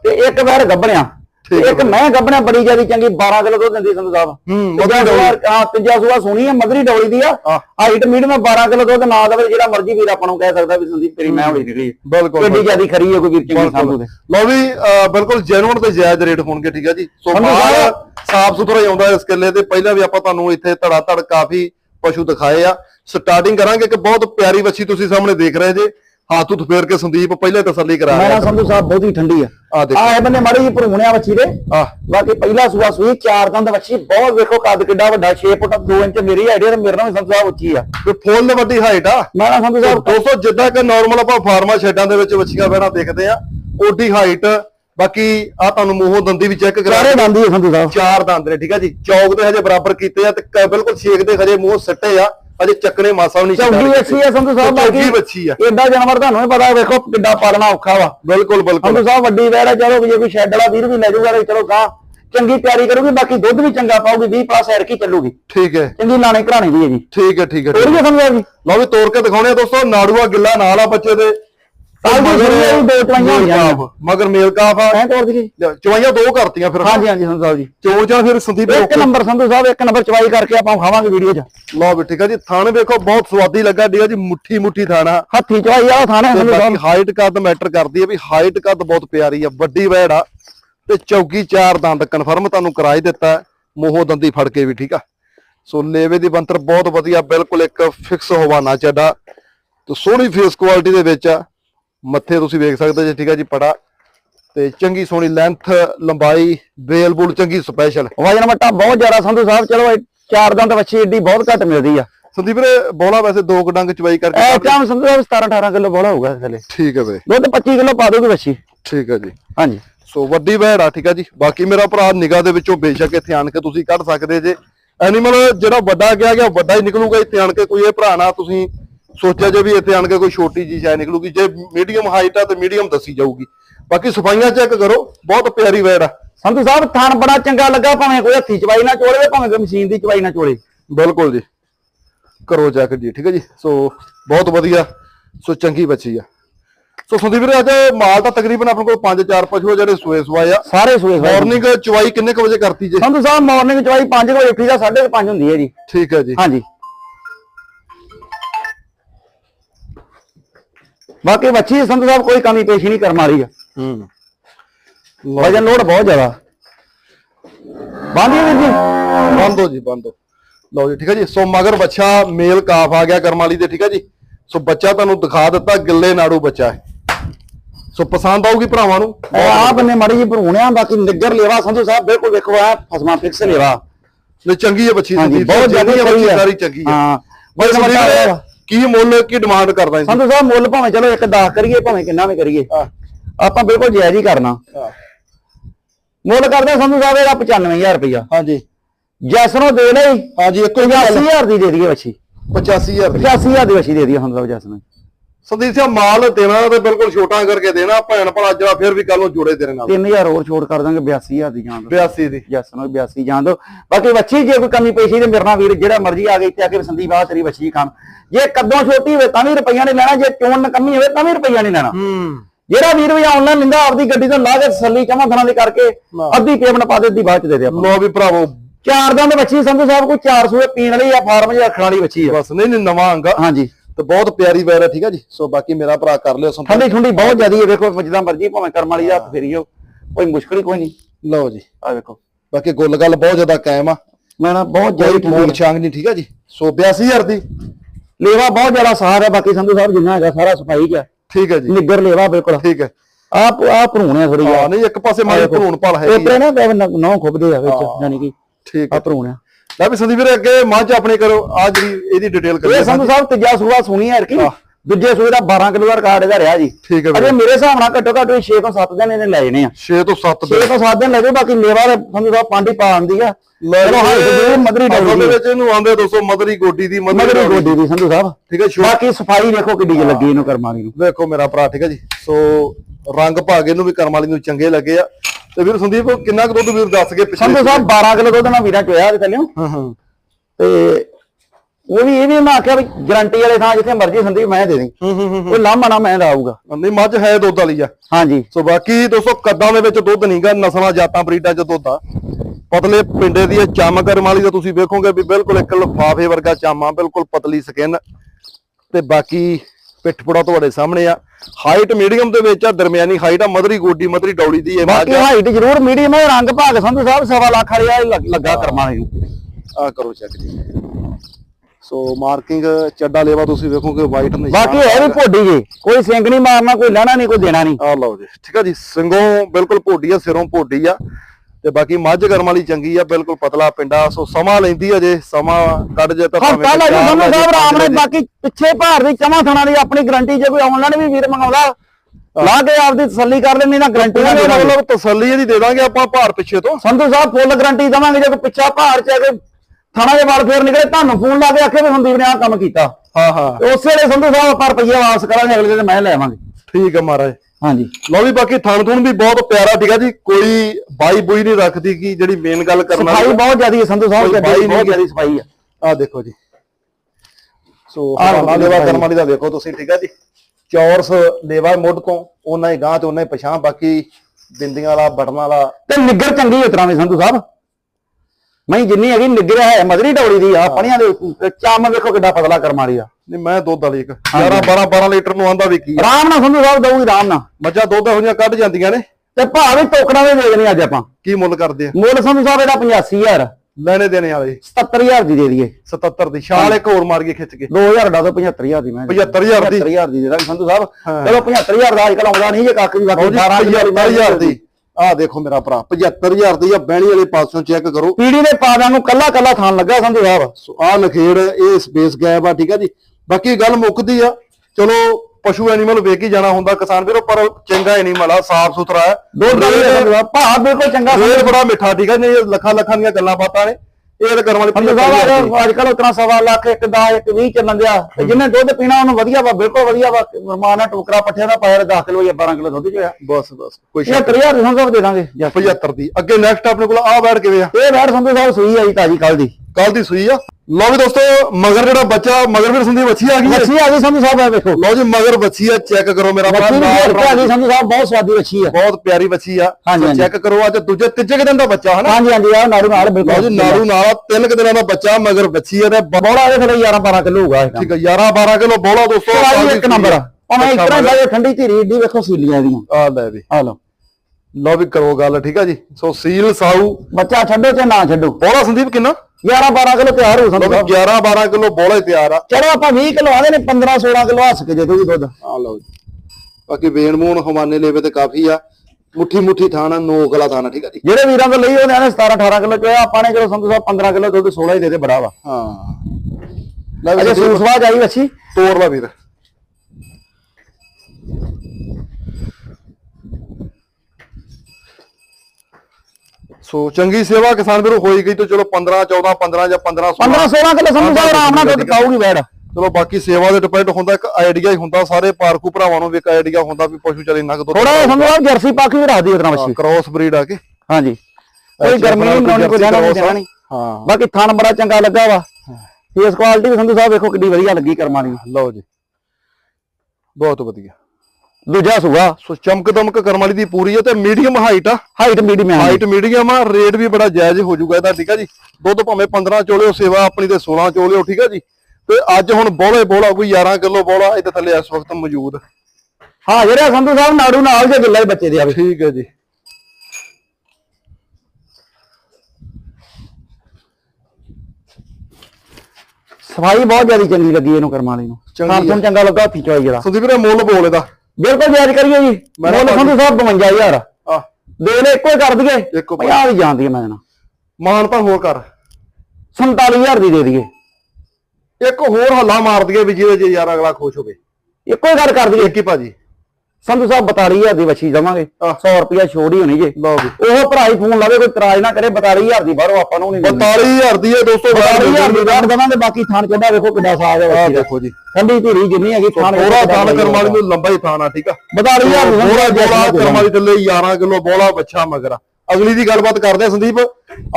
ਤੇ ਇੱਕ ਵੈੜ ਗੱਬਣਿਆ ਇੱਕ ਮੈਂ ਗੱਬਣਿਆ ਬੜੀ ਜਿਆਦੀ ਚੰਗੀ 12 ਕਿਲੋ ਦੁੱਧ ਦਿੰਦੀ ਸੰਧੂ ਸਾਹਿਬ। ਹੂੰ ਤੀਜਾ ਮਧੂ ਸੂਆ ਹਾਂ ਤੀਜਾ ਸੂਆ ਸੁਣੀ ਹੈ ਮਧਰੀ ਡੌਲੀ ਦੀ ਆ। ਹਾਈਟ ਮੀਡੀਅਮ 12 ਕਿਲੋ ਦੁੱਧ ਨਾ ਦੇਵੇ ਜਿਹੜਾ ਮਰਜ਼ੀ ਵੀਰ ਆਪਾਂ ਨੂੰ ਕਹਿ ਸਕਦਾ ਵੀ ਸੰਦੀਪ ਤੇਰੀ ਮੈਂ ਹੋਈ ਨਿਕਲੀ ਬਿਲਕੁਲ ਕਿੱਡੀ ਜਿਆਦੀ ਖਰੀ ਹੈ ਕੋਈ ਵੀਰ ਚੰਗੀ ਸੰਧੂ ਦੇ ਲਓ ਵੀ ਬਿਲਕੁਲ ਜੈਨੂਨ ਤੇ ਜਾਇਜ਼ ਰੇਟ ਹੋਣਗੇ ਠੀਕ ਆ ਜੀ। ਸੋ ਮਾਲ ਸਾਫ਼ ਸੁਥਰਾ ਹੀ ਆਉਂਦਾ ਇਸ ਕਿੱਲੇ ਤੇ। ਪਹਿਲਾਂ ਵੀ ਆਪਾਂ ਤੁਹਾਨੂੰ ਇੱਥੇ ਧੜਾ ਧੜ ਕਾਫੀ ਪਸ਼ੂ ਦਿਖਾਏ ਆ। ਸਟਾਰਟਿੰਗ ਕਰਾਂਗੇ ਕਿ ਬਹੁਤ ਪਿਆਰੀ ਵੱਛੀ ਤੁਸੀਂ ਸਾਹਮਣੇ ਦੇਖ ਰਹੇ ਜੇ। ਹੱਥ ਹੁੱਥ ਫੇਰ ਕੇ ਸੰਦੀਪ ਪਹਿਲੇ ਤਸੱਲੀ ਕਰਾ ਮੈਂ ਨਾ ਰਿਹਾ ਸੰਧੂ ਸਾਹਿਬ ਬਹੁਤੀ ਠੰਡੀ ਆ। ਆ ਦੇਖੋ। ਆ ਇਹ ਬੰਨੇ ਮਾੜੀ ਜੀ ਭਰੂਣਿਆ ਵੱਛੀ ਦੇ। ਆ ਬਾਕੀ ਪਹਿਲਾ ਸੂਆ ਸੂਈ ਚਾਰ ਦੰਦ ਵੱਛੀ ਬਹੁਤ ਵੇਖੋ ਕੱਦ ਕਿੱਡਾ ਵੱਡਾ 6 ਫੁੱਟ 2 ਇੰਚ ਮੇਰੀ ਆਈਡੀਆ ਤੇ ਮੇਰੇ ਨਾਲ ਵੀ ਸੰਧੂ ਸਾਹਿਬ ਉੱਚੀ ਆ। ਤੇ ਫੁੱਲ ਵੱਡੀ ਹਾਈਟ ਆ। ਮੈਂ ਨਾ ਸੰਧੂ ਸਾਹਿਬ ਦੋਸਤੋ ਜਿੱਦਾਂ ਕਿ ਨਾਰਮਲ ਆਪਾਂ ਫਾਰਮਾ ਸ਼ੈਡਾਂ ਦੇ ਵਿੱਚ ਵੱਛੀਆਂ ਬਹਿਣਾ ਦੇਖਦੇ ਆ ਓਡੀ ਹਾਈਟ ਬਾਕੀ ਆ ਤੁਹਾਨੂੰ ਮੂੰਹੋਂ ਦੰਦੀ ਵੀ ਚੈੱਕ ਕਰਾ ਸਾਰੇ ਦੰਦੀ ਆ ਸੰਧੂ ਸਾਹਿਬ। ਚਾਰ ਦੰਦ ਨੇ ਠੀਕ ਆ ਜੀ? ਚੌਕ ਦੇ ਹਜੇ ਬਰਾਬਰ ਕੀਤੇ ਆ ਤੇ ਕ- ਬਿਲਕੁਲ ਛੇਕ ਦੇ ਹਜੇ ਮੂੰਹ ਸੱਟੇ ਆ। ਅਜੇ ਚੱਕਣੇ ਮਾਸਾ ਨਹੀਂ ਚੌਗੀ ਵੱਛੀ ਆ ਸੰਧੂ ਸਾਹਿਬ ਚੌਗੀ ਵੱਛੀ ਆ। ਏਡਾ ਜਾਨਵਰ ਤੁਹਾਨੂੰ ਵੀ ਪਤਾ ਵੇਖੋ ਕਿੱਡਾ ਪਾਲਣਾ ਔਖਾ ਵਾ। ਬਿਲਕੁਲ ਬਿਲਕੁਲ। ਸੰਧੂ ਸਾਹਿਬ ਵੱਡੀ ਵੈੜ ਆ ਚਲੋ ਜੇ ਕੋਈ ਸ਼ੈੱਡ ਵਾਲਾ ਵੀਰ ਵੀ ਲੈ ਜਾਊਗਾ ਤੇ ਚਲੋ ਗਾਂ ਚੰਗੀ ਤਿਆਰੀ ਕਰੂਗੀ ਬਾਕੀ ਦੁੱਧ ਵੀ ਚੰਗਾ ਪਾਊਗੀ 20 ਪਲੱਸ ਐਰ ਕੀ ਚੱਲੂਗੀ। ਠੀਕ ਹੈ। ਚੰਗੀ ਲਾਣੇ ਘਰਾਣੇ ਦੀ ਹੈ ਜੀ। ਠੀਕ ਹੈ ਠੀਕ ਹੈ ਹੈ। ਕੀ ਸੰਧੂ ਸਾਹਿਬ ਜੀ। ਲਓ ਵੀ ਤੋੜ ਕੇ ਦਿਖਾਉਣੇ ਆ ਦੋਸਤੋ ਨਾੜੂਆ ਗਿੱਲਾ ਨਾਲ ਆ ਬੱਚੇ ਦੇ। ਦੀ ਦੋ ਚਵਾਈਆਂ ਹੋਈਆਂ। ਨੇ। ਮਗਰ ਮੇਲ ਕਾਫ ਆ। ਐਂ ਤੋੜ ਦੀ ਚਵਾਈਆਂ ਦੋ ਕਰਤੀਆਂ ਫਿਰ। ਹਾਂਜੀ ਹਾਂਜੀ ਸੰਧੂ ਸਾਹਿਬ ਜੀ। ਚੋਣ ਚਾਂ ਫਿਰ ਸੰਦੀਪ ਇੱਕ ਨੰਬਰ ਸੰਧੂ ਸਾਹਿਬ ਇੱਕ ਨੰਬਰ ਚਵਾਈ ਕਰਕੇ ਆਪਾਂ ਖਾਵਾਂਗੇ ਵੀਡੀਓ 'ਚ। ਲਓ ਵੀ ਠੀਕ ਆ ਜੀ ਥਾਣ ਵੇਖੋ ਬਹੁਤ ਸਵਾਦੀ ਲੱਗਾ ਡੀਆ ਜੀ ਮੁੱਠੀ ਮੁੱਠੀ ਥਾਣਾ। ਹੱਥੀ ਚਵਾਈ ਆ ਥਾਣੇ ਤੇ ਸੰਧੂ ਬਾਕੀ ਸਾਹਿਬ। ਹਾਈਟ ਕੱਦ ਮੈਟਰ ਕਰਦੀ ਹੈ ਵੀ ਹਾਈਟ ਕੱਦ ਬਹੁਤ ਪਿਆਰੀ ਆ ਵੱਡੀ ਵੈੜ ਆ। ਤੇ ਚੌਕੀ ਚਾਰ ਦੰਦ ਕਨਫਰਮ ਤੁਹਾਨੂੰ ਕਰਾ ਹੀ ਦਿੱਤਾ ਹੈ। ਮੂੰਹੋਂ ਦੰਦੀ ਫੜ ਕੇ ਵੀ ਠੀਕ ਆ। ਸੋ ਲੇਵੇ ਦੀ ਬੰਤਰ ਬਹੁਤ ਵਧੀਆ ਬਿਲਕੁਲ ਇੱਕ ਫਿਕਸ ਹਵਾਨਾ ਚੱਡਾ। ਤੇ ਸੋਹਣੀ ਫੇਸ ਕੁਆਲਿਟੀ ਦੇ ਵਿੱਚ ਆ। ਮੱਥੇ ਤੁਸੀਂ ਵੇਖ ਸਕਦੇ ਜੇ ਠੀਕ ਆ ਜੀ ਪੜਾ। ਤੇ ਚੰਗੀ ਸੋਹਣੀ ਲੈਂਥ ਲੰਬਾਈ ਬੇਲ ਬੁਲ ਚੰਗੀ ਸਪੈਸ਼ਲ ਵਜਨ ਮੱਟਾ ਬਹੁਤ ਜ਼ਿਆਦਾ ਸੰਧੂ ਸਾਹਿਬ ਚਲੋ ਇਹ ਚਾਰ ਦੰਦ ਵੱਛੀ ਏਡੀ ਬਹੁਤ ਘੱਟ ਮਿਲਦੀ ਆ। ਸੰਦੀਪ ਵੀਰੇ ਬੋਲਾ ਵੈਸੇ ਦੋ ਕੁ ਡੰਗ ਚਵਾਈ ਇਹ ਕਰਕੇ ਟਾਈਮ ਸੰਧੂ ਸਾਹਿਬ 17 18 ਕਿਲੋ ਬੋਲਾ ਹੋਊਗਾ ਥੱਲੇ। ਠੀਕ ਹੈ ਵੀਰੇ। ਦੁੱਧ 25 ਕਿਲੋ ਪਾ ਦੋਗੇ ਵੱਛੀ। ਠੀਕ ਹੈ ਜੀ। ਹਾਂਜੀ। ਸੋ ਵੱਡੀ ਆ ਠੀਕ ਆ ਜੀ। ਬਾਕੀ ਮੇਰਾ ਭਰਾ ਨਿਗਾਹ ਦੇ ਵਿੱਚੋਂ ਬੇਸ਼ੱਕ ਇੱਥੇ ਆਣ ਕੇ ਤੁਸੀਂ ਕੱਢ ਸਕਦੇ ਜੇ। ਐਨੀਮਲ ਜਿਹੜਾ ਵੱਡਾ ਗਿਆ ਗਿਆ ਵੱਡਾ ਹੀ ਨਿਕਲੂਗਾ। ਇੱਥੇ ਆਣ ਕੇ ਕੋਈ ਇਹ ਭਰਾ ਨਾ ਤੁਸੀਂ ਸੋਚਿਆ ਜੇ ਵੀ ਇੱਥੇ ਆਣ ਕੇ ਕੋਈ ਛੋਟੀ ਜੀ ਸ਼ਾਇ ਨਿਕਲੂਗੀ ਜੇ ਮੀਡੀਅਮ ਹਾਈਟ ਆ ਤੇ ਮੀਡੀਅਮ ਦੱਸੀ ਜਾਊਗੀ। ਬਾਕੀ ਸਫਾਈਆਂ ਚੈੱਕ ਕਰੋ ਬਹੁਤ ਪਿਆਰੀ ਵੈੜ ਆ। ਸੰਧੂ ਸਾਹਿਬ ਥਣ ਬੜਾ ਚੰਗਾ ਲੱਗਾ ਭਾਵੇਂ ਕੋਈ ਹੱਥੀ ਚਵਾਈ ਨਾ ਚੋਲੇ ਭਾਵੇਂ ਕੋਈ ਮਸ਼ੀਨ ਦੀ ਚਵਾਈ ਨਾ ਚੋਲੇ। ਬਿਲਕੁਲ ਜੀ। ਕਰੋ ਚੈੱਕ ਜੀ ਠੀਕ ਹੈ ਜੀ? ਸੋ ਬਹੁਤ ਵਧੀਆ ਸੋ ਚੰਗੀ ਬੱਚੀ ਆ। ਸੋ ਸੰਦੀਪ ਵੀਰੇ ਅੱਜ ਮਾਲ ਤਾਂ ਤਕਰੀਬਨ ਆਪਣੇ ਕੋਲ 5-4 ਪਸ਼ੂ ਜਿਹੜੇ ਸੂਏ ਸਵਾਏ ਆ। ਸਾਰੇ ਸੂਏ ਹੋਏ। ਮਾਰਨਿੰਗ ਚਵਾਈ ਕਿੰਨੇ ਕੁ ਵਜੇ ਕਰਤੀ ਜੇ? ਸੰਧੂ ਸਾਹਿਬ ਮਾਰਨਿੰਗ ਚਵਾਈ 5 ਵਜੇ ਉੱਠੀ ਦਾ 5:30 ਹੁੰਦੀ ਹੈ ਜੀ। ਠੀਕ ਹੈ ਜੀ। ਹਾਂਜੀ। ਬਾਕੀ ਬੱਚੀ ਸੰਧੂ ਸਾਹਿਬ ਕੋਈ ਕਮੀ ਪੇਸ਼ੀ ਨਹੀਂ ਕਰਮ ਵਾਲੀ ਆ। ਹੂੰ। ਵਜਨ ਲੋਡ ਬਹੁਤ ਜ਼ਿਆਦਾ। ਵੀਰ ਜੀ। ਬੰਦ ਜੀ ਬੰਦ ਲਓ ਜੀ ਠੀਕ ਹੈ ਜੀ। ਸੋ ਮਗਰ ਬੱਚਾ ਮੇਲ ਕਾਫ ਆ ਗਿਆ ਕਰਮਾਲੀ ਦੇ ਠੀਕ ਹੈ ਜੀ। ਸੋ ਬੱਚਾ ਤੁਹਾਨੂੰ ਦਿਖਾ ਦਿੱਤਾ ਗਿੱਲੇ ਨਾੜੂ ਬੱਚਾ ਹੈ। ਸੋ ਪਸੰਦ ਆਊਗੀ ਭਰਾਵਾਂ ਨੂੰ? ਆ ਬੰਨੇ ਮਾੜੀ ਜੀ ਭਰੂਣਿਆ ਬਾਕੀ ਨਿੱਗਰ ਲੇਵਾ ਸੰਧੂ ਸਾਹਿਬ ਬਿਲਕੁਲ ਵੇਖੋ ਆ ਫਸਮਾ ਫਿਕਸ ਲੇਵਾ। ਤੇ ਚੰਗੀ ਹੈ ਬੱਚੀ ਸੰਦੀਪ ਬਹੁਤ ਜ਼ਿਆਦਾ ਬੱਚੀ ਸਾਰੀ ਚੰਗੀ ਹੈ। ਹਾਂ ਬਈ ਵੀਰੇ, ਕੀ ਮੁੱਲ ਕੀ ਡਿਮਾਂਡ ਕਰਦਾ ਜੀ ਸੰਧੂ ਸਾਹਿਬ ਮੁੱਲ ਭਾਵੇਂ ਚਲੋ ਇੱਕ 10 ਕਰੀਏ ਭਾਵੇਂ ਕਿੰਨਾ ਵੀ ਕਰੀਏ। ਆਪਾਂ ਬਿਲਕੁਲ ਜਾਇਜ਼ ਹੀ ਕਰਨਾ। ਮੁੱਲ ਕਰਦੇ ਸੰਧੂ ਸਾਹਿਬ ਇਹਦਾ 95000 ਰੁਪਇਆ। ਹਾਂਜੀ। ਜੈਸ ਨੂੰ ਦੇ ਲਈ ਹਾਂਜੀ ਇੱਕੋ ਹੀ ਗੱਲ 85000 ਦੀ ਦੇ ਦਈਏ ਬੱਚੀ 85000 ਦੀ। 85000 ਦੀ ਬੱਚੀ ਦੇ ਦਈਏ ਸੰਧੂ ਸਾਹਿਬ ਜੈਸ ਸਿੰਘ ਮਾਲ ਦੇਣਾ ਤੇ ਬਿਲਕੁਲ ਛੋਟਾ ਕਰਕੇ ਦੇਣਾ ਭੈਣ ਭਰਾ ਜਿਹੜਾ ਫਿਰ ਵੀ ਕੱਲ ਨੂੰ ਜੋੜੇ ਤੇਰੇ ਨਾਲ। 3000 ਹੋਰ ਛੋੜ ਕਰ ਦਾਂਗੇ 82000 ਦੀ ਜਾਨ ਦੋ 82 ਦੀ। ਜੈਸ ਨੂੰ 82 ਜਾਨ ਦੋ ਬਾਕੀ ਬੱਚੀ ਜੇ ਕੋਈ ਕਮੀ ਪੇਸ਼ੀ ਤੇ ਮੇਰੇ ਨਾਲ ਵੀਰ ਜਿਹੜਾ ਮਰਜ਼ੀ ਆ ਕੇ ਇੱਥੇ ਆ ਕੇ ਸੰਦੀਪ ਆ ਤੇਰੀ ਬੱਚੀ ਕੰਮ ਜੇ ਕੱਦੋਂ ਛੋਟੀ ਹੋਵੇ ਤਾਂ ਵੀ ਰੁਪਈਆ ਨਹੀਂ ਲੈਣਾ ਜੇ ਚੋਣ ਨਕਮੀ ਹੋਵੇ ਤਾਂ ਵੀ ਰੁਪਈਆ ਨਹੀਂ ਲੈਣਾ। ਹੂੰ। ਜਿਹੜਾ ਵੀਰ ਵੀ ਆਨਲਾਈਨ ਲਿੰਦਾ ਆਪਦੀ ਗੱਡੀ ਤੋਂ ਲਾ ਕੇ ਤਸੱਲੀ ਚਮਾ ਥਣਾ ਦੇ ਕਰਕੇ। ਅੱਧੀ ਪੇਮੈਂਟ ਪਾ ਦੇ ਅੱਧੀ ਬਾਅਦ ਚ ਦੇ ਦੇ ਆਪਾਂ ਲੋ ਵੀ ਭਰਾਵੋ। ਚਾਰ ਦੰਦ ਬੱਚੀ ਸੰਧੂ ਸਾਹਿਬ ਕੋਈ 400 ਪੀਣ ਵਾਲੀ ਆ ਫਾਰਮ 'ਚ ਰੱਖਣ ਵਾਲੀ ਬੱਚੀ ਆ। ਬਸ ਨਹੀਂ ਨਹੀਂ ਨਵਾਂ ਅੰਗਾ। ਹਾਂਜੀ। ਤੇ ਬਹੁਤ ਪਿਆਰੀ ਵੈਰ ਹੈ ਠੀਕ ਹੈ ਜੀ? ਸੋ ਬਾਕੀ ਮੇਰਾ ਭਰਾ ਕਰ ਲਿਓ ਸੰਪਰਕ। ਠੰਡੀ ਠੰਡੀ ਬਹੁਤ ਜ਼ਿਆਦੀ ਹੈ ਵੇਖੋ ਜਿੱਦਾਂ ਮਰਜ਼ੀ ਭਾਵੇਂ ਕਰਮ ਵਾਲੀ ਹੱਥ ਫੇਰੀਓ ਕੋਈ ਮੁਸ਼ਕਲ ਹੀ ਕੋਈ ਨਹੀਂ। ਲਓ ਜੀ। ਆ ਵੇਖੋ। ਬਾਕੀ ਗੁੱਲ ਗੱਲ ਬਹੁਤ ਜ਼ਿਆਦਾ ਕਾਇਮ ਆ। ਮੈਂ ਨਾ ਬਹੁਤ ਜ਼ਿਆਦੀ ਠੰਡੀ ਛਾਂਗ ਨਹੀਂ ਠੀਕ ਹੈ ਜੀ? ਸੋ 82000 ਦੀ। ਲੇਵਾ ਬਹੁਤ ਜ਼ਿਆਦਾ ਸਾਰ ਹੈ ਬਾਕੀ ਸੰਧੂ ਸਾਹਿਬ ਜਿੰਨਾ ਹੈਗਾ ਸਾਰਾ ਸਫ਼ਾਈ ਹੈ। ਠੀਕ ਹੈ ਜੀ। ਨਿੱਗਰ ਲੇਵਾ ਬਿਲਕੁਲ। ਠੀਕ ਹੈ ਆਪ ਆ ਭਰੂਣੇ ਥੋੜੀ ਹਾਂ ਨਹੀਂ ਇੱਕ ਪਾਸੇ ਮਾਰੇ ਭਰੂਣ ਹੈਗੀ ਉਤਰੇ ਆ। ਨਾ ਨੌ ਖੁੱਬਦੇ ਆ ਵਿੱਚ ਹਾਂ। ਯਾਨੀ ਕਿ ਠੀਕ ਆ। ਹੈ ਭਰੂਣਿਆ ਲੈ ਵੀ ਸੰਦੀਪ ਵੀਰੇ ਅੱਗੇ ਮੱਝ ਆਪਣੇ ਕਰੋ। ਆ ਜਿਹੜੀ ਇਹਦੀ ਡਿਟੇਲ ਇਹ ਕਰੀਏ ਸੰਧੂ ਸਾਹਿਬ ਤੀਜਾ ਸੂਆ ਸੁਣੀ ਹੈ ਕਿ। ਦੂਜੇ ਸੂਏ ਦਾ 12 ਕਿਲੋ ਦਾ ਰਿਕਾਰਡ ਇਹਦਾ ਰਿਹਾ ਜੀ। ਠੀਕ ਹੈ ਅਜੇ ਵੀਰੇ। ਮੇਰੇ ਹਿਸਾਬ ਨਾਲ ਘੱਟੋ ਘੱਟ 6 ਤੋਂ 7 ਦਿਨ ਇਹਨੇ ਲੈ ਜਾਣੇ ਆ। 6 ਤੋਂ 7 6 ਤੋਂ 7 ਦਿਨ ਲੈ ਜਾਓ ਬਾਕੀ ਲੇਵਾ ਸੰਧੂ ਸਾਹਿਬ ਪਾਂਡੀ ਪਾ ਆਂਦੀ ਆ। ਚਲੋ ਹਾਂ ਇਹ ਮਦਰੀ ਡੋਲੀ ਦੇ ਵਿੱਚ ਇਹਨੂੰ ਆਂਦੇ ਦੋਸਤੋ ਮਦਰੀ ਗੋਡੀ ਦੀ ਮਦਰੀ ਗੋਡੀ ਦੀ ਸੰਧੂ ਸਾਹਿਬ। ਠੀਕ ਹੈ ਬਾਕੀ ਸਫ਼ਾਈ ਵੇਖੋ ਕਿੱਡੀ ਲੱਗੀ ਇਹਨੂੰ ਕਰਮਾਲੀ ਨੂੰ। ਵੇਖੋ ਮੇਰਾ ਭਰਾ ਠੀਕ ਹੈ ਜੀ। ਸੋ ਰੰਗ ਭਾਗ ਇਹਨੂੰ ਵੀ ਕਰਮ ਵਾਲੀ ਨੂੰ ਚੰਗੇ ਲੱਗੇ ਆ। ਤੇ ਵੀਰ ਸੰਦੀਪ ਕਿੰਨਾ ਕੁ ਦੁੱਧ ਵੀਰ ਦੱਸ ਕੇ ਪਿਛਲੇ ਸੰਧੂ ਸਾਹਿਬ 12 ਕਿਲੋ ਦੁੱਧ ਨਾਲ ਵੀਰਾ ਚੋਇਆ ਤੇ ਥੱਲਿਓ ਹਾਂ ਹਾਂ। ਤੇ ਉਹ ਵੀ ਇਹ ਵੀ ਮੈਂ ਆਖਿਆ ਵੀ ਗਾਰੰਟੀ ਵਾਲੇ ਥਾਂ ਜਿੱਥੇ ਮਰਜ਼ੀ ਸੰਦੀਪ ਮੈਂ ਦੇ ਦੇਂ ਹੂੰ ਹੂੰ ਹੂੰ ਕੋਈ ਲਾਮਾ ਨਾ ਮੈਂ ਦਾ ਆਊਗਾ। ਨਹੀਂ ਮੱਝ ਹੈ ਦੁੱਧ ਵਾਲੀ ਆ। ਹਾਂਜੀ। ਸੋ ਬਾਕੀ ਦੋਸਤੋ ਕੱਦਾਂ ਦੇ ਵਿੱਚ ਦੁੱਧ ਨਹੀਂਗਾ ਨਸਲਾਂ ਜਾਤਾਂ ਬਰੀਡਾਂ ਚ ਦੁੱਧ ਆ। ਪਤਲੇ ਪਿੰਡੇ ਦੀ ਇਹ ਚਮ ਕਰਮ ਵਾਲੀ ਦਾ ਤੁਸੀਂ ਵੇਖੋਗੇ ਵੀ ਬਿਲਕੁਲ ਇੱਕ ਲਫਾਫੇ ਵਰਗਾ ਚਾਮਾ ਬਿਲਕੁਲ ਪਤਲੀ ਸਕਿਨ। ਤੇ ਬਾਕੀ ਪਿੱਠ ਪੁੜਾ ਤੁਹਾਡੇ ਸਾਹਮਣੇ ਆ। ਹਾਈਟ ਮੀਡੀਅਮ ਦੇ ਵਿੱਚ ਆ ਦਰਮਿਆਨੀ ਹਾਈਟ ਆ ਮਧਰੀ ਗੋਡੀ ਮਧਰੀ ਡੌਲੀ ਦੀ ਇਹ ਮੱਝ ਬਾਕੀ ਹਾਈਟ ਜ਼ਰੂਰ ਮੀਡੀਅਮ ਹੈ ਰੰਗ ਭਾਗ ਸੰਧੂ ਸਾਹਿਬ ਸਵਾ ਲੱਖ ਵਾਲੀ ਆ ਲੱਗ- ਲੱਗਾ ਕਰਮਾਲੀ ਨੂੰ ਆ ਕਰੋ ਚੈੱਕ ਜੀ। ਸੋ ਮਾਰਕਿੰਗ ਚੱਡਾ ਲੇਵਾ ਤੁਸੀਂ ਵੇਖੋਗੇ ਵਾਈਟ ਨਿਸ਼ਾਨ ਬਾਕੀ ਹੈ ਵੀ ਭੋਡੀ ਜੀ ਕੋਈ ਸਿੰਗ ਨਹੀਂ ਮਾਰਨਾ ਕੋਈ ਲੈਣਾ ਨਹੀਂ ਕੋਈ ਦੇਣਾ ਨਹੀਂ। ਆ ਲਓ ਜੀ ਠੀਕ ਆ ਜੀ ਸਿੰਘੋਂ ਬਿਲਕੁਲ ਭੋਡੀ ਆ ਸਿਰੋਂ ਭੋਡੀ ਆ। ਤੇ ਬਾਕੀ ਮੱਝ ਕਰਮ ਵਾਲੀ ਚੰਗੀ ਆ ਬਿਲਕੁਲ ਪਤਲਾ ਪਿੰਡਾ ਸੋ ਸਮਾਂ ਲੈਂਦੀ ਆ ਜੇ ਸਮਾਂ ਕੱਢ ਜੇ ਤਾਂ ਹਫਤਾ ਲੱਗ ਚਾਰ ਸੰਧੂ ਲੈ ਜੇ, ਸਾਹਿਬ ਨਾਲ ਜੇ। ਬਾਕੀ ਪਿੱਛੇ ਭਾਰ ਦੀ ਚਮਾ ਥਣਾ ਦੀ ਆਪਣੀ ਗਾਰੰਟੀ ਜੇ ਕੋਈ ਆਨਲਾਈਨ ਵੀ ਵੀਰ ਮੰਗਾਉਂਦਾ ਲਾ ਕੇ ਆਪਦੀ ਤਸੱਲੀ ਕਰ ਲੈਣੀ ਨਾ ਗਾਰੰਟੀ ਨਾ ਦੇਵਾਂਗੇ। ਮਤਲਬ ਤਸੱਲੀ ਇਹਦੀ ਦੇ ਦਾਂਗੇ ਆਪਾਂ ਭਾਰ ਪਿੱਛੇ ਤੋਂ। ਸੰਧੂ ਸਾਹਿਬ ਫੁੱਲ ਗਾਰੰਟੀ ਦਵਾਂਗੇ ਜੇ ਕੋਈ ਪਿੱਛਾ ਭਾਰ ਚ ਆ ਕੇ ਥਾਣਾ ਦੇ ਵਾਲ ਫੇਰ ਨਿਕਲੇ ਤੁਹਾਨੂੰ ਫੋਨ ਲਾ ਕੇ ਆਖੇ ਵੀ ਸੰਦੀਪ ਨੇ ਆਹ ਕੰਮ ਕੀਤਾ। ਹਾਂ ਹਾਂ। ਉਸੇ ਵੇਲੇ ਸੰਧੂ ਸਾਹਿਬ ਆਪਾਂ ਰੁਪਈਆ ਵਾਪਸ ਕਰਾਂਗੇ ਅਗਲੇ ਦਿਨ ਮੈਂ ਲੈ ਆਵਾਂਗੇ। ਠੀਕ ਆ ਮਹਾਰਾਜ। ਹਾਂਜੀ। ਲਓ ਵੀ ਬਾਕੀ ਥਣ ਥੁਣ ਵੀ ਬਹੁਤ ਪਿਆਰਾ ਠੀਕ ਆ ਜੀ। ਕੋਈ ਬਾਈ ਬੂਈ ਨਹੀਂ ਰੱਖਦੀ ਕੀ ਜਿਹੜੀ ਮੇਨ ਗੱਲ ਕਰਨਾ ਸਫ਼ਾਈ ਬਹੁਤ ਜ਼ਿਆਦੀ ਹੈ ਸੰਧੂ ਸਾਹਿਬ ਦੀ ਬਹੁਤ ਜ਼ਿਆਦੀ ਸਫ਼ਾਈ ਹੈ ਆ। ਦੇਖੋ ਜੀ। ਸੋ ਹਵਾਨਾ ਲੇਵਾ। ਕਰਮ ਵਾਲੀ ਦਾ ਦੇਖੋ ਤੁਸੀਂ ਠੀਕ ਆ ਜੀ। ਚੌਰਸ ਲੇਵਾ ਮੁੱਢ ਤੋਂ ਉਹਨਾਂ ਹੀ ਗਾਂ ਤੇ ਉਹਨਾਂ ਹੀ ਪਛਾਂ ਬਾਕੀ ਬਿੰਦੀਆਂ ਵਾਲਾ ਬਟਨਾਂ ਵਾਲਾ। ਤੇ ਨਿੱਗਰ ਚੰਗੀ ਇਸ ਤਰ੍ਹਾਂ ਦੀ ਸੰਧੂ ਸਾਹਿਬ। ਮੈਂ ਜਿੰਨੀ ਹੈਗੀ ਨਿੱਗਰ ਹੈ ਮਦਰੀ ਡੌਲੀ ਦੀ ਆ ਪਣੀਆਂ ਦੇ। ਚੰਮ ਵੇਖੋ ਕਿੱਡਾ ਪਤਲਾ ਕਰਮ ਵਾਲੀ ਆ। ਨਹੀਂ ਮੈਂ ਦੁੱਧ ਵਾਲੀ ਇੱਕ। 11 12 12 ਲੀਟਰ ਨੂੰ ਆਂਦਾ ਵੀ ਕੀ ਆ ਆਰਾਮ ਨਾਲ ਸੰਧੂ ਸਾਹਿਬ ਦਊਗੀ ਆਰਾਮ ਨਾਲ। ਮੱਝਾਂ ਦੁੱਧ ਜਿਹੀਆਂ ਕੱਢ ਜਾਂਦੀਆਂ ਨੇ। ਤੇ ਭਾਅ ਵੀ ਟੋਕਣਾ ਵੀ ਦੇ ਦੇਣੀ ਅੱਜ ਆਪਾਂ। ਕੀ ਮੁੱਲ ਕਰਦੇ ਆ? ਮੁੱਲ ਸੰਧੂ ਸਾਹਿਬ ਇਹਦਾ 85000 ਲੈਣੇ ਦੇਣੇ ਵਾਲੇ। 77000 ਦੀ ਦੇ ਦਈਏ। 77 ਦੀ। ਛਾਲ ਇੱਕ ਹੋਰ ਮਾਰ ਕੇ ਖਿੱਚ ਕੇ। 2000 ਦਾ ਤੋਂ 75000 ਦੀ ਮੈਂ 75000 ਦੀ। 75000 ਦੀ ਦੇ ਦਾਂਗੇ ਸੰਧੂ ਸਾਹਿਬ। ਚਲੋ 75000 ਦਾ ਅੱਜ ਕੱਲ ਆਉਂਦਾ ਨਹੀਂ ਜੇ ਵੀ ਬਾਕੀ ਲਓ ਜੀ 75000 ਦੀ। ਆਹ ਦੇਖੋ ਮੇਰਾ ਭਰਾ 75000 ਦੀ ਆ ਬਹਿਣੀ ਵਾਲੇ ਪਾਸੋਂ ਚੈੱਕ ਕਰੋ। ਪੀੜੀ ਦੇ ਪਾਦਾਂ ਨੂੰ ਕੱਲਾ ਕੱਲਾ ਥਾਨ ਲੱਗਾ ਸੰਧੂ ਸਾਹਿਬ। ਸੋ ਆਹ ਨਖੇੜ ਇਹ ਸਪੇਸ ਗੈਪ ਆ ਠੀਕ ਆ ਜੀ। ਬਾਕੀ ਗੱਲ ਮੁੱਕਦੀ ਆ ਚਲੋ ਪਸ਼ੂ ਐਨੀਮਲ ਵੇਖ ਹੀ ਜਾਣਾ ਹੁੰਦਾ ਕਿਸਾਨ ਵੀਰੋ ਪਰ ਚੰਗਾ ਐਨੀਮਲ ਆ ਸਾਫ਼ ਸੁਥਰਾ ਹੈ। ਦੁੱਧ ਹੈ ਸਾਹਿਬ ਭਾਅ ਬਿਲਕੁਲ ਚੰਗਾ ਰੇਟ ਬੜਾ ਮਿੱਠਾ ਠੀਕ ਆ ਨਹੀਂ ਲੱਖਾਂ ਲੱਖਾਂ ਦੀਆਂ ਗੱਲਾਂ ਬਾਤਾਂ ਨੇ। ਇਹ ਤਾਂ ਕਰਨ ਵਾਲੀ ਸੰਧੂ ਸਾਹਿਬ ਅੱਜ ਕੱਲ ਉਤਨਾ ਸਵਾ ਲੱਖ ਇੱਕ ਦਾ ਇੱਕ 20 ਚੱਲਣ ਦਿਆ ਜਿਹਨੇ ਦੁੱਧ ਪੀਣਾ ਉਹਨੂੰ ਵਧੀਆ ਵਾ ਬਿਲਕੁਲ ਵਧੀਆ ਵਾ। ਮਾਨਾ ਟੋਕਰਾ ਪੱਠਿਆਂ ਦਾ ਪਾਇਆ 10 ਕਿਲੋ ਜਾਂ 12 ਕਿਲੋ ਦੁੱਧ ਚੋਇਆ ਬਸ ਬਸ ਕੋਈ 70000 ਦੀ ਸੰਧੂ ਸਾਹਿਬ ਦੇ ਦਾਂਗੇ ਜੱਸ। 75 ਦੀ। ਅੱਗੇ ਨੈਕਸਟ ਆਪਣੇ ਕੋਲ ਆਹ ਬੈਠ ਕਿਵੇਂ ਆ ਇਹ ਬੈਠ ਸੰਧੂ ਸਾਹਿਬ ਸੂਈ ਆਈ ਤਾਜੀ ਕੱਲ ਦੀ। ਕੱਲ ਦੀ ਸੂਈ ਆ। ਲਓ ਵੀ ਦੋਸਤੋ ਮਗਰ ਜਿਹੜਾ ਬੱਚਾ ਮਗਰ ਵੀਰ ਸੰਦੀਪ ਬੱਚੀ ਆ ਗਈ ਹੈ। ਮੱਛੀ ਆ ਗਈ ਸੰਧੂ ਸਾਹਿਬ ਆ ਵੇਖੋ। ਲਓ ਜੀ ਮਗਰ ਬੱਚੀ ਆ ਚੈੱਕ ਕਰੋ ਮੇਰਾ ਭਰਾ ਮੱਛੀ ਵੀ ਆ ਗਈ ਸੰਧੂ ਸਾਹਿਬ ਬਹੁਤ ਸਵਾਦੀ ਮੱਛੀ ਆ। ਬਹੁਤ ਪਿਆਰੀ ਬੱਚੀ ਆ। ਹਾਂਜੀ, ਹਾਂਜੀ। ਚੈੱਕ ਕਰੋ ਅੱਜ ਦੂਜੇ ਤੀਜੇ ਕੁ ਦਿਨ ਦਾ ਬੱਚਾ ਹਨਾ? ਹਾਂਜੀ ਹਾਂਜੀ ਆ ਨਾੜੂ ਨਾਲ ਲਓ ਬਿਲਕੁਲ ਜੀ ਨਾੜੂ ਨਾਲ ਤਿੰਨ ਕੁ ਦਿਨਾਂ ਦਾ ਬੱਚਾ ਮਗਰ ਬੱਚੀ ਆ ਤੇ ਬ- ਬੋੜਾ ਇਹਦੇ ਥਲੇ 11 12 ਕਿਲੋ ਹੋਊਗਾ ਇਹ ਠੀਕ ਆ 11 12 ਕਿਲੋ ਬੋਲਾ ਦੋਸਤੋ ਇੱਕ ਨੰਬਰ। ਆ। ਭਾਵੇਂ ਇਸ ਤਰ੍ਹਾਂ ਦਾ ਠੰਡੀ ਧੀਰੀ ਏਡੀ ਵੇਖੋ ਸੀਲੀਆਂ ਇਹਦੀਆਂ। ਆ ਲੈ ਵੀ। ਆ ਲਓ। ਲਓ ਵੀ ਕਰੋ ਗੱਲ ਠੀਕ ਆ ਜੀ? ਸੋ ਸੀਲ ਸਾਊ। ਬੱਚਾ ਛੱਡੋ ਤੇ ਨਾ ਛੱਡੋ। ਬੋਲਾ ਸੰਦੀਪ ਕਿੰਨਾ? 11 12 ਕਿਲੋ ਤਿਆਰ ਹੋ ਸਾਹਿਬ 11 12 ਕਿਲੋ ਬੋਲੇ ਤਿਆਰ ਆ। ਚਲੋ ਆਪਾਂ 20 ਕਿਲੋ ਆਦੇ ਨੇ 15 16 ਕਿਲੋ ਹੱਸ ਕੇ ਦੇ ਦੂਗੀ ਦੁੱਧ। ਆ ਲਓ ਜੀ। ਬਾਕੀ ਵੇਣ ਮੂਣ ਹਮਾਨੇ ਲੇਵੇ ਤੇ ਕਾਫੀ ਆ। ਮੁੱਠੀ ਮੁੱਠੀ ਥਾਣਾ ਨੋਕ ਵਾਲਾ ਥਾਣਾ ਠੀਕ ਆ ਜੀ? ਜਿਹੜੇ ਵੀਰਾਂ ਤੋਂ ਲਈ ਉਹਨੇ ਆਨੇ 17 18 ਕਿਲੋ ਚੋਇਆ ਆਪਾਂ ਨੇ ਚਲੋ ਸਾਹਿਬ 15 ਕਿਲੋ ਦੁੱਧ 16 ਹੀ ਦੇ ਦੇ ਬੜਾ ਵਾ ਹਾਂ। ਲੈ ਵੀ ਸੰਦੀਪ, ਸੂਸਵਾਜ ਆਈ ਅੱਛੀ ਤੋੜ ਲਾ ਵੀਰ। ਸੋ ਚੰਗੀ ਸੇਵਾ ਕਿਸਾਨ ਵੀਰੋ ਹੋਈ ਗਈ ਤਾਂ ਚਲੋ 15 14 15 ਜਾਂ 15 15 16 ਕਿਲੋ ਸੰਧੂ ਸਾਹਿਬ ਆਰਾਮ ਨਾਲ ਦੁੱਧ ਪਾਉਗੀ ਵੈੜ ਚਲੋ ਬਾਕੀ ਸੇਵਾ ਦੇ ਡਿਪੈਂਡ ਹੁੰਦਾ ਇੱਕ ਆਈਡੀਆ ਹੀ ਹੁੰਦਾ ਸਾਰੇ ਪਾਰਕੂ ਭਰਾਵਾਂ ਨੂੰ ਵੀ ਇੱਕ ਆਈਡੀਆ ਹੁੰਦਾ ਵੀ ਪਸ਼ੂ ਚਲੇ ਨਗ ਥੋੜਾ ਸੰਧੂ ਸਾਹਿਬ ਜਰਸੀ ਪਾਕੀ ਵੀ ਰੱਖਦੀ ਉਤਰਾ ਮੱਛੀ ਕ੍ਰੋਸ ਬਰੀਡ ਆ ਕੇ। ਹਾਂਜੀ। ਕੋਈ ਗਰਮੀ ਨਹੀਂ ਬਣਾਉਣੀ ਕੋਈ ਨਹੀਂ ਦੇਣਾ ਨਹੀਂ। ਹਾਂ। ਬਾਕੀ ਥਣ ਬੜਾ ਚੰਗਾ ਲੱਗਾ ਵਾ। ਫੇਸ ਕੁਆਲਿਟੀ ਵੀ ਸੰਧੂ ਸਾਹਿਬ ਵੇਖੋ ਕਿੰਨੀ ਵਧੀਆ ਲੱਗੀ ਕਰਮਾਂ ਦੀ। ਲਓ ਜੀ। ਬਹੁਤ ਵਧੀਆ। ਦੂਜਾ ਸੂਆ ਸੋ ਚਮਕ ਦਮਕ ਕਰਮ ਵਾਲੀ ਦੀ ਪੂਰੀ ਹੈ ਤੇ ਮੀਡੀਅਮ ਹਾਈਟ ਆ। ਹਾਈਟ ਮੀਡੀਅਮ ਹੈ ਹਾਈਟ ਮੀਡੀਅਮ ਆ ਰੇਟ ਵੀ ਬੜਾ ਜਾਇਜ਼ ਹੋ ਜਾਊਗਾ ਇਹਦਾ ਠੀਕ ਆ ਜੀ? ਦੁੱਧ ਭਾਵੇਂ 15 ਚੋਲਿਓ ਸੇਵਾ ਆਪਣੀ ਤੇ 16 ਚੋਲਿਓ ਠੀਕ ਆ ਜੀ? ਤੇ ਅੱਜ ਹੁਣ ਬੋਲੇ ਬੋਲਾ ਕੋਈ 11 ਕਿਲੋ ਬੋਲਾ ਇਹਦੇ ਥੱਲੇ ਇਸ ਵਕਤ ਮੌਜੂਦ। ਹਾਂ ਜਿਹੜਾ ਸੰਧੂ ਸਾਹਿਬ ਨਾੜੂ ਨਾਲ ਜੇ ਗਿੱਲਾ ਹੀ ਬੱਚੇ ਦੇ ਆਵੇ। ਠੀਕ ਹੈ ਜੀ। ਸਫ਼ਾਈ ਬਹੁਤ ਜ਼ਿਆਦਾ ਚੰਗੀ ਲੱਗੀ ਇਹਨੂੰ ਕਰਮਾਂ ਵਾਲੀ ਨੂੰ। ਚੰਗੀ ਲੱਗਾ ਚੋਈ ਜਰਾ ਸੰਦੀਪ ਵੀਰੇ ਮੁੱਲ ਬੋਲ ਇਹਦਾ। ਬਿਲਕੁਲ ਜਾਇਜ਼ ਕਰੀਏ ਜੀ। ਮੈਂ ਮੁੱਲ ਸੰਧੂ ਸਾਹਿਬ 52000 ਆ। ਦੇ ਲੈ ਇੱਕੋ ਹੀ ਕਰ ਦਈਏ। ਇੱਕੋ 50 ਦੀ ਜਾਂਦੀ ਹੈ ਮੈਂ ਨਾ ਮਾਨ ਤਾਂ ਹੋਰ ਕਰ। 47000 ਦੀ ਦੇ ਦਈਏ। ਇੱਕ ਹੋਰ ਹੱਲਾ ਮਾਰ ਦਈਏ ਵੀ ਜਿਹਦੇ ਜੇ ਯਾਰ ਅਗਲਾ ਖੁਸ਼ ਹੋਵੇ। ਇੱਕੋ ਹੀ ਗੱਲ ਕਰ ਦਈਏ। ਇੱਕ ਹੀ ਭਾਜੀ। ਸੰਧੂ ਸਾਹਿਬ 42000 ਦੀ ਵੱਛੀ ਦਵਾਂਗੇ ਆਹ। 100 ਰੁਪਿਆ ਛੋੜ ਹੀ ਹੋਣੀ ਜੇ। ਉਹ ਭਰਾ ਹੀ ਫੋਨ ਲਾਵੇ ਕੋਈ ਇਤਰਾਜ਼ ਨਾ ਕਰੇ 42000 ਦੀ ਬਾਹਰੋਂ ਆਪਾਂ ਨੂੰ ਨਹੀਂ 42000 ਦੀ ਹੈ ਦੋਸਤੋ 42000 ਦੀ ਬਾਹਰ ਦਵਾਂਗੇ ਬਾਕੀ ਥਾਣ ਚੱਡਾ ਵੇਖੋ ਕਿੱਡਾ ਸਾਜ ਹੈ। ਦੇਖੋ ਜੀ। ਠੰਡੀ ਧੀਰੀ ਜਿੰਨੀ ਹੈਗੀ ਥਾਨ ਵਧੀਆ ਕਰਮ ਵਾਲੀ ਨੂੰ ਲੰਬਾ ਹੀ ਥਾਨ ਆ ਠੀਕ ਆ? 42000 ਦੀ ਬੋਲਾ ਸੰਧੂ ਬੋਲਾ ਸਾਹਿਬ ਕਰਮ ਵਾਲੀ ਥੱਲੇ 11 ਕਿਲੋ ਬੋਲਾ ਬੱਚਾ ਮਗਰਾ ਅਗਲੀ ਦੀ ਗੱਲਬਾਤ ਕਰਦੇ ਆ ਸੰਦੀਪ।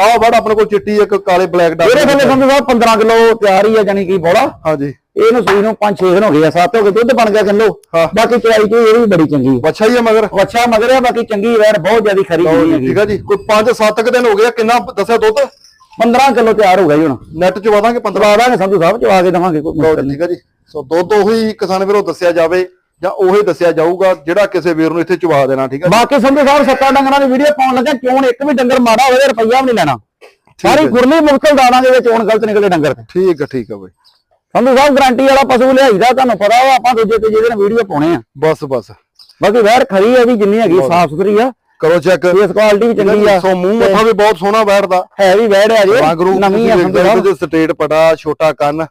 ਆਹ ਵੜ ਆਪਣੇ ਕੋਲ ਚਿੱਟੀ ਇੱਕ ਕਾਲੇ ਬਲੈਕ ਡਾਕ ਇਹਦੇ ਥੱਲੇ ਸੰਧੂ ਸਾਹਿਬ 15 ਕਿਲੋ ਤਿਆਰ ਹੀ ਆ ਜਾਨੀ ਕਿ ਬੋਲਾ। ਹਾਂਜੀ। ਇਹਨੂੰ ਸੂਈ ਨੂੰ 5-6 ਦਿਨ ਹੋ ਗਏ ਆ 7 ਹੋ ਗਏ ਦੁੱਧ ਬਣ ਗਿਆ ਕਿਲੋ। ਬਾਕੀ ਚਵਾਈ ਚ ਇਹ ਵੀ ਬੜੀ ਚੰਗੀ ਬੱਚਾ ਹੀ ਆ ਮਗਰ। ਵੱਛਾ ਮਗਰ ਆ ਬਾਕੀ ਚੰਗੀ ਵੈਰ ਬਹੁਤ ਜ਼ਿਆਦਾ ਖਰੀ ਹੋਈ ਠੀਕ ਆ ਜੀ। ਕੋਈ 5-7 ਦਿਨ ਹੋ ਗਏ ਕਿੰਨਾ ਦੱਸਿਆ ਦੁੱਧ? 15 ਕਿਲੋ ਤਿਆਰ ਹੋ ਗਿਆ ਜੀ ਹੁਣ। ਨੈਟ ਚ ਵਾਦਾਂਗੇ 15 ਚਵਾ ਦਾਂਗੇ ਸੰਧੂ ਸਾਹਿਬ ਚਵਾ ਕੇ ਦਵਾਂਗੇ ਕੋਈ ਮੁਸ਼ਕਲ ਨਹੀਂ। ਠੀਕ ਆ ਜੀ। ਸੋ ਦੁੱਧ ਉਹੀ ਕਿਸਾਨ ਵੀਰੋ ਦੱਸਿਆ ਜਾਵੇ ਜਾਂ ਉਹੀ ਦੱਸਿਆ ਜਾਊਗਾ ਜਿਹੜਾ ਕਿਸੇ ਵੀਰ ਨੂੰ ਇੱਥੇ ਚਵਾ ਦੇਣਾ ਠੀਕ ਜੀ। ਬਾਕੀ ਸੰਧੂ ਸਾਹਿਬ ਸੱਤਾ ਡੰਗਰਾਂ ਦੀ ਵੀਡੀਓ ਪਾਉਣ ਲੱਗਾ ਚੋਣ ਇੱਕ ਵੀ ਡੰਗਰ ਮਾੜਾ ਹੋਵੇ ਰੁਪਈਆ ਵੀ ਨਹੀਂ ਲੈਣਾ। ਸਾਰੀ ਗੁਰਲੀ ਮੁਕਤਲ ਦਾਣਾਂਗੇ ਵਿੱਚ ਚੋਣ ਗਲਤ ਨਿਕਲੇ ਡੰਗਰ ਤੇ। ਠੀਕ ਆ ਠੀਕ ਆ ਬਈ। ਸੰਧੂ ਸਾਹਿਬ ਗਾਰੰਟੀ ਵਾਲਾ ਪਸ਼ੂ ਲਿਆਈਦਾ ਤੁਹਾਨੂੰ ਪਤਾ ਵਾ ਆਪਾਂ ਦੂਜੇ ਤੀਜੇ ਦਿਨ ਵੀਡੀਓ ਪਾਉਣੇ ਆ। ਬਸ ਬਸ। ਬਾਕੀ ਵੈਰ ਖਰੀ ਹੈ ਵੀ ਜਿੰਨੀ ਹੈਗੀ ਸਾਫ਼ ਸੁਥਰੀ ਆ। ਕਰੋ ਚੈੱਕ ਫੇਸ ਕੁਆਲਿਟੀ ਵੀ ਚੰਗੀ ਆ। ਸੋ ਮੂੰਹ ਮੱਥਾ ਵੀ ਬਹੁਤ ਸੋਹਣਾ ਬੈਠਦਾ ਹੈ ਵੀ ਵੈੜ ਆ ਜੇ ਨਵੀਂ ਆ ਸੰਧੂ ਸਾਹਿਬ। ਦੇ ਸਟੇਟ ਪਟਾ ਛੋਟਾ ਕੰਨ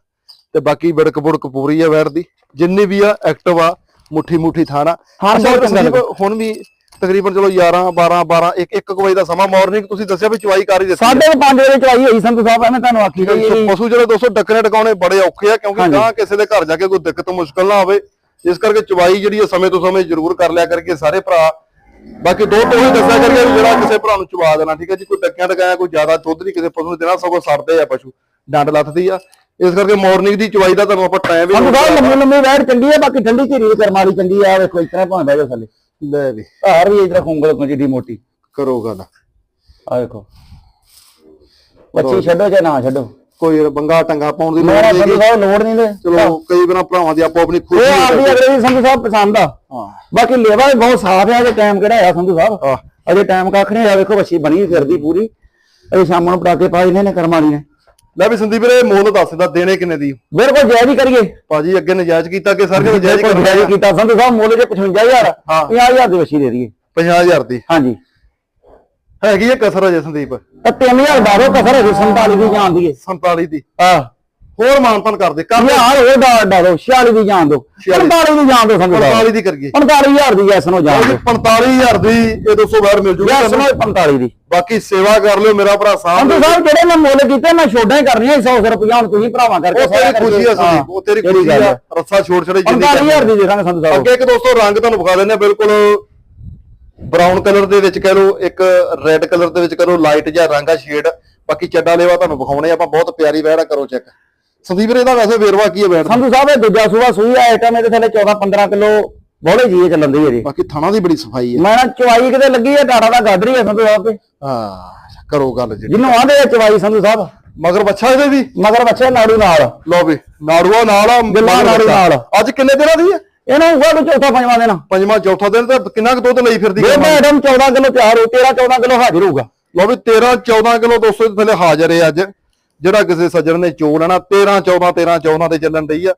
ਤੇ ਬਾਕੀ ਵਿੜਕ ਬੁੜਕ ਪੂਰੀ ਆ ਵੈਰ ਦੀ। ਜਿੰਨੀ ਵੀ ਆ ਐਕਟਿਵ ਆ ਮੁੱਠੀ ਮੁੱਠੀ ਥਾਣਾ ਹਾਂ, ਚੰਗਾ ਸੰਦੀਪ, ਹੁਣ ਵੀ ਤਕਰੀਬਨ ਚਲੋ 11 12 12 1 1 ਵਜੇ ਦਾ ਸਮਾਂ ਮਾਰਨਿੰਗ ਤੁਸੀਂ ਦੱਸਿਆ ਵੀ ਚਵਾਈ ਕਰ ਹੀ ਦਿੱਤੀ ਸਾਢੇ ਕੁ ਪੰਜ ਵਜੇ ਚਵਾਈ ਹੋਈ ਸੰਧੂ ਸਾਹਿਬ ਐਵੇਂ ਤੁਹਾਨੂੰ ਆਖੀ ਗਈ ਪਸ਼ੂ ਜਿਹੜੇ ਦੋਸਤੋ ਡੱਕਣੇ ਟਿਕਾਉਣੇ ਬੜੇ ਔਖੇ ਆ ਕਿਉਂਕਿ। ਗਾਂ ਕਿਸੇ ਦੇ ਘਰ ਜਾ ਕੇ ਕੋਈ ਦਿੱਕਤ ਮੁਸ਼ਕਲ ਨਾ ਆਵੇ ਇਸ ਕਰਕੇ ਚਵਾਈ ਜਿਹੜੀ ਆ ਸਮੇਂ ਤੋਂ ਸਮੇਂ ਜ਼ਰੂਰ ਕਰ ਲਿਆ ਕਰਕੇ ਸਾਰੇ ਭਰਾ। ਬਾਕੀ ਦੋ ਤੋਂ ਹੀ ਦੱਸਿਆ ਕਰਕੇ ਜਿਹੜਾ ਕਿਸੇ ਭਰਾ ਨੂੰ ਚਵਾ ਦੇਣਾ ਠੀਕ ਹੈ ਜੀ? ਕੋਈ ਡੱਕਿਆਂ ਟਕਾਇਆ ਕੋਈ ਜ਼ਿਆਦਾ ਦੁੱਧ ਨਹੀਂ ਕਿਸੇ ਪਸ਼ੂ ਨੂੰ ਦੇਣਾ ਸਗੋਂ ਸੜਦੇ ਆ ਪਸ਼ੂ। ਡੰਡ ਲੱਥਦੀ ਆ। ਇਸ ਕਰਕੇ ਮਾਰਨਿੰਗ ਦੀ ਚਵਾਈ ਦਾ ਤੁਹਾਨੂੰ ਆਪਾਂ ਟਾਈਮ ਵੀ ਸੰਧੂ ਸਾਹਿਬ ਲੰਮੀ ਲੰਮੀ ਵੈੜ ਚੰਗੀ ਆ ਬਾਕੀ ਠੰਡੀ ਧੀਰੀ ਕਰਮ ਵਾਲੀ ਚੰਗੀ ਆ ਵੇਖੋ ਇਤਨਾ ਭਾਵੇਂ ਬਹਿ ਥੱਲੇ। ਲੈ ਵੀ। ਘਰ ਵੀ ਇਤਨਾ ਖੁੰਗਲ ਕੋ ਜਿੱਡੀ ਮੋਟੀ। ਕਰੋ ਗੱਲ। ਆ ਵੇਖੋ। ਬੱਚੀ ਛੱਡੋ ਜਾਂ ਨਾ ਛੱਡੋ? ਕੋਈ ਬੰਗਾ ਟੰਗਾ ਪਾਉਣ ਦੀ ਲੋੜ ਨਹੀਂ ਸਾਹਿਬ ਲੋੜ ਨਹੀਂ ਦੇ ਚਲੋ ਕਈ ਵਾਰ ਭਰਾਵਾਂ ਦੀ ਆਪੋ ਆਪਣੀ ਖੁਸ਼ੀ ਉਹ ਆਪਦੀ ਅਗਲੇ ਦੀ ਸੰਧੂ ਸਾਹਿਬ ਪਸੰਦ ਆ। ਹਾਂ। ਬਾਕੀ ਲੇਵਾ ਵੀ ਬਹੁਤ ਸਾਫ਼ ਆ ਜੇ ਟਾਈਮ ਕਿਹੜਾ ਆ ਸੰਧੂ ਸਾਹਿਬ? ਅਜੇ ਟਾਈਮ ਕੱਖ ਨਹੀਂ ਆ ਵੇਖੋ ਬੱਚੀ ਬਣੀ ਫਿਰਦੀ ਪੂਰੀ। ਅਜੇ ਸ਼ਾਮ ਨੂੰ ਪਟਾਕੇ ਪਾਏ ਨੇ ਨੇ ਕਰਮ ਵਾਲੀ ਨੇ। ਲੈ ਵੀ ਸੰਦੀਪ ਵੀਰੇ ਮੁੱਲ ਦੱਸ ਦਾ ਦੇਣੇ ਕਿੰਨੇ ਦੀ? ਬਿਲਕੁਲ ਜਾਇਜ਼ ਹੀ ਕਰੀਏ। ਭਾਜੀ ਅੱਗੇ ਨਜਾਇਜ਼ ਕੀਤਾ ਕਿ ਸਾਰੇ ਨਜਾਇਜ਼ ਕਰਨਾ ਜਾਇਜ਼ ਕੀਤਾ ਸੰਧੂ ਸਾਹਿਬ ਮੁੱਲ ਜੇ 55000 ਹਾਂ। 50000 ਦੀ ਬੱਚੀ ਦੇ ਦਈਏ। 50000 ਦੀ? ਹਾਂਜੀ। ਹੈਗੀ ਹੈ ਕਸਰ ਅਜੇ ਸੰਦੀਪ? ਤਾਂ 3000 ਬਾਹਰੋਂ ਕਸਰ ਹੈ 47 ਦੀ ਜਾਣ ਦੀ 47 ਦੀ। ਆ ਹੋਰ ਮਾਨਤਨ ਕਰਦੇ ਕਰ ਲਿਆ ਯਾਰ ਉਹ ਦਾ ਡਾ ਦੋ 46 ਦੀ ਜਾਣ ਦੋ। 45 ਦੀ ਜਾਣ ਦੋ ਸਾਹਿਬ 45 ਦੀ ਕਰੀਏ। 45000 ਦੀ ਐਸ ਨੂੰ ਜਾਣ ਦੋ। 45000 ਦੀ ਇਹ 200 ਬਾਹਰ ਮਿਲ ਜੂਗੀ ਐਸ ਨੂੰ 45 ਦੀ। ਬਾਕੀ ਸੇਵਾ ਕਰ ਲਿਓ ਮੇਰਾ ਭਰਾ ਸਾਹਿਬ ਸਾਹਿਬ ਜਿਹੜੇ ਮੈਂ ਮੁੱਲ ਕੀਤੇ ਮੈਂ ਛੋਡਾਂ ਹੀ ਕਰਨੀਆਂ 100 ਰੁਪਇਆ ਹੁਣ ਤੁਸੀਂ ਭਰਾਵਾਂ ਕਰਕੇ ਉਹ ਤੇਰੀ ਖੁਸ਼ੀ ਆ ਸੰਦੀਪ ਉਹ ਤੇਰੀ ਖੁਸ਼ੀ ਆ। ਰੱਸਾ ਛੋੜ ਛੜੇ ਜਿੰਨੀ 45000 ਦੀ ਦੇ ਦਾਂਗੇ ਸਾਹਿਬ ਅੱਗੇ ਇੱਕ ਦੋਸਤੋ ਰੰਗ ਤੁਹਾਨੂੰ ਵਿਖਾ ਦਿੰਦੇ ਆ ਬਿਲਕੁਲ ਬਰਾਊਨ ਕਲਰ ਦੇ ਵਿੱਚ ਕਹਿ ਲਓ ਇੱਕ ਰੈੱਡ ਕਲਰ ਦੇ ਵਿੱਚ ਕਰੋ ਲਾਈਟ ਜਿਹਾ ਰੰਗ ਆ ਸ਼ੇਡ ਬਾਕੀ ਚੱਡਾ ਲੇਵਾ ਤੁਹਾਨੂੰ ਵਿਖਾਉਣੇ ਆਪਾਂ ਬਹੁਤ ਪਿਆਰੀ ਆ ਕਰੋ ਚੈੱਕ ਸੰਦੀਪ ਵੀਰੇ ਇਹਦਾ ਵੈਸੇ ਵੇਰਵਾ ਕੀ ਹੈ ਦਾ? ਸੰਧੂ ਸਾਹਿਬ ਇਹ ਦੂਜਾ ਸੂਆ ਸੂਈ ਆ ਆਈਟਮ ਇਹਦੇ ਥੱਲੇ 14 15 ਕਿਲੋ ਬੋਲੇ ਜੀ ਚੱਲਣ ਦੀ ਇਹਦੀ। ਬਾਕੀ ਥਣਾ ਦੀ ਬੜੀ ਸਫ਼ਾਈ ਹੈ। ਮੈਂ ਨਾ ਚਵਾਈ ਕਿਤੇ ਲੱਗੀ ਆ ਟਾਟਾ ਦਾ ਗਾਡਰੀ ਆ ਸੰਧੂ ਸਾਹਿਬ ਤੇ। ਹਾਂ ਕਰੋ ਗੱਲ ਜੀ ਜਿਹਨੂੰ ਆਂਦੇ ਆ ਚਵਾਈ ਸੰਧੂ ਸਾਹਿਬ। ਮਗਰ ਬੱਚਾ ਇਹਦੇ ਵੀ? ਮਗਰ ਬੱਚੇ ਨਾੜੂ ਨਾਲ। ਲਓ ਵੀ ਨਾੜੂਆ ਨਾਲ ਆ ਗੱਲਾਂ ਨਾੜੂ। ਨਾਲ। ਅੱਜ ਕਿੰਨੇ ਦਿਨਾਂ ਦੀ ਹੈ? ਇਹਨਾਂ ਹੋਊਗਾ ਕੋਈ ਚੌਥਾ ਪੰਜਵਾਂ ਦਿਨ। ਪੰਜਵਾਂ ਚੌਥਾ ਦਿਨ ਤੇ ਕਿੰਨਾ ਕੁ ਦੁੱਧ ਲਈ ਫਿਰਦੀ ਜੇ ਹੈ? ਮੈਡਮ 14 ਕਿਲੋ ਤਿਆਰ ਹੋ 13 14 ਕਿਲੋ ਹਾਜ਼ਰ ਹੋਊਗਾ। ਲਓ ਵੀ 13 14 ਕਿਲੋ ਦੋਸਤੋ ਦੇ ਥੱਲੇ ਹਾਜ਼ਰ ਹੈ ਅੱਜ। ਜਿਹੜਾ ਕਿਸੇ ਸੱਜਣ ਨੇ ਚੋ ਲੈਣਾ 13 14 13 14 ਤੇ ਚੱਲਣ ਡਈ ਆ।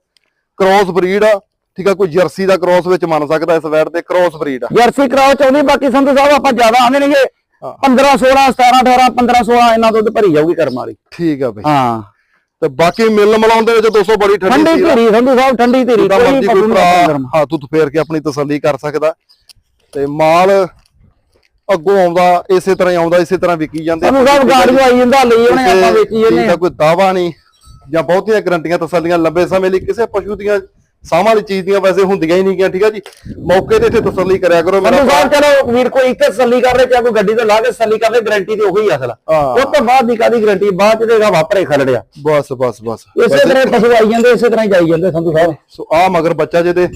ਕ੍ਰੋਸ ਬਰੀਡ ਆ ਠੀਕ ਆ ਕੋਈ ਜਰਸੀ ਦਾ ਕ੍ਰੋਸ ਵਿੱਚ ਮੰਨ ਸਕਦਾ ਇਸ ਵੈਟ ਤੇ ਕ੍ਰੋਸ ਬਰੀਡ ਆ। ਜਰਸੀ ਕਰਾਓ ਚਾਹੁੰਦੀ ਬਾਕੀ ਸੰਧੂ ਸਾਹਿਬ ਆਪਾਂ ਜ਼ਿਆਦਾ ਆਂਦੇ ਨਹੀਂਗੇ। 15 16 17 18 15 16 ਇਹਨਾਂ ਦੁੱਧ ਭਰੀ ਜਾਊਗੀ ਕਰਮ ਵਾਲੀ। ਠੀਕ ਆ ਬਈ। ਹਾਂ। ਤੇ ਬਾਕੀ ਮਿਲ ਮਿਲਾਉਣ ਦੇ ਵਿੱਚ ਦੋਸਤੋ ਬੜੀ ਠੰਡੀ ਠੰਡੀ ਧੀਰੀ ਸੰਧੂ ਸਾਹਿਬ ਠੰਡੀ ਧੀਰੀ ਹੱਥ ਉੱਤ ਫੇਰ ਕੇ ਆਪਣੀ ਤਸੱਲੀ ਕਰ ਸਕਦਾ। ਤੇ ਮਾਲ ਅੱਗੋਂ ਆਉਂਦਾ ਇਸੇ ਤਰ੍ਹਾਂ ਹੀ ਆਉਂਦਾ ਇਸੇ ਤਰ੍ਹਾਂ ਵਿਕੀ ਜਾਂਦੇ ਸੰਧੂ ਸਾਹਿਬ ਗਾੜੀ ਆਈ ਜਾਂਦਾ ਲਈ ਉਹਨੇ ਆਪਾਂ ਵੇਚੀ ਇਹਨੇ ਕੋਈ ਦਾਵਾ ਨਹੀਂ ਜਾਂ ਬਹੁਤੀਆਂ ਗਰੰਟੀਆਂ ਤਸੱਲੀਆਂ ਲੰਬੇ ਸਮੇਂ ਲਈ ਕਿਸੇ ਪਸ਼ੂ ਦੀਆਂ ਸਾਹਾਂ ਵਾਲੀ ਚੀਜ਼ ਦੀਆਂ ਵੈਸੇ ਹੁੰਦੀਆਂ ਹੀ ਨਹੀਂ ਗਿਆ ਠੀਕ ਆ ਜੀ? ਮੌਕੇ ਤੇ ਇੱਥੇ ਤਸੱਲੀ ਕਰਿਆ ਕਰੋ ਸੰਧੂ ਸਾਹਿਬ ਚਲੋ ਵੀਰ ਕੋਈ ਇੱਕ ਤਸੱਲੀ ਕਰ ਚਾਹੇ ਕੋਈ ਗੱਡੀ ਤੇ ਲਾ ਕੇ ਤਸੱਲੀ ਕਰ ਲੈ ਗਾਰੰਟੀ ਤੇ ਉਹੀ ਅਸਲ। ਉਹ ਤੋਂ ਬਾਅਦ ਦੀ ਕਾਦੀ ਗਾਰੰਟੀ ਬਾਅਦ ਚ ਦੇਗਾ ਵਾਪਰੇ ਖਲੜਿਆ ਬਸ ਬਸ ਬਸ। ਇਸੇ ਤਰ੍ਹਾਂ ਪਸ਼ੂ ਆਈ ਜਾਂਦੇ ਇਸੇ ਤਰ੍ਹਾਂ ਹੀ ਜਾਈ ਜਾਂਦੇ ਸੰਧੂ ਸਾਹਿਬ। ਸੋ ਆ ਮਗਰ ਬੱਚਾ ਜਿਹਦੇ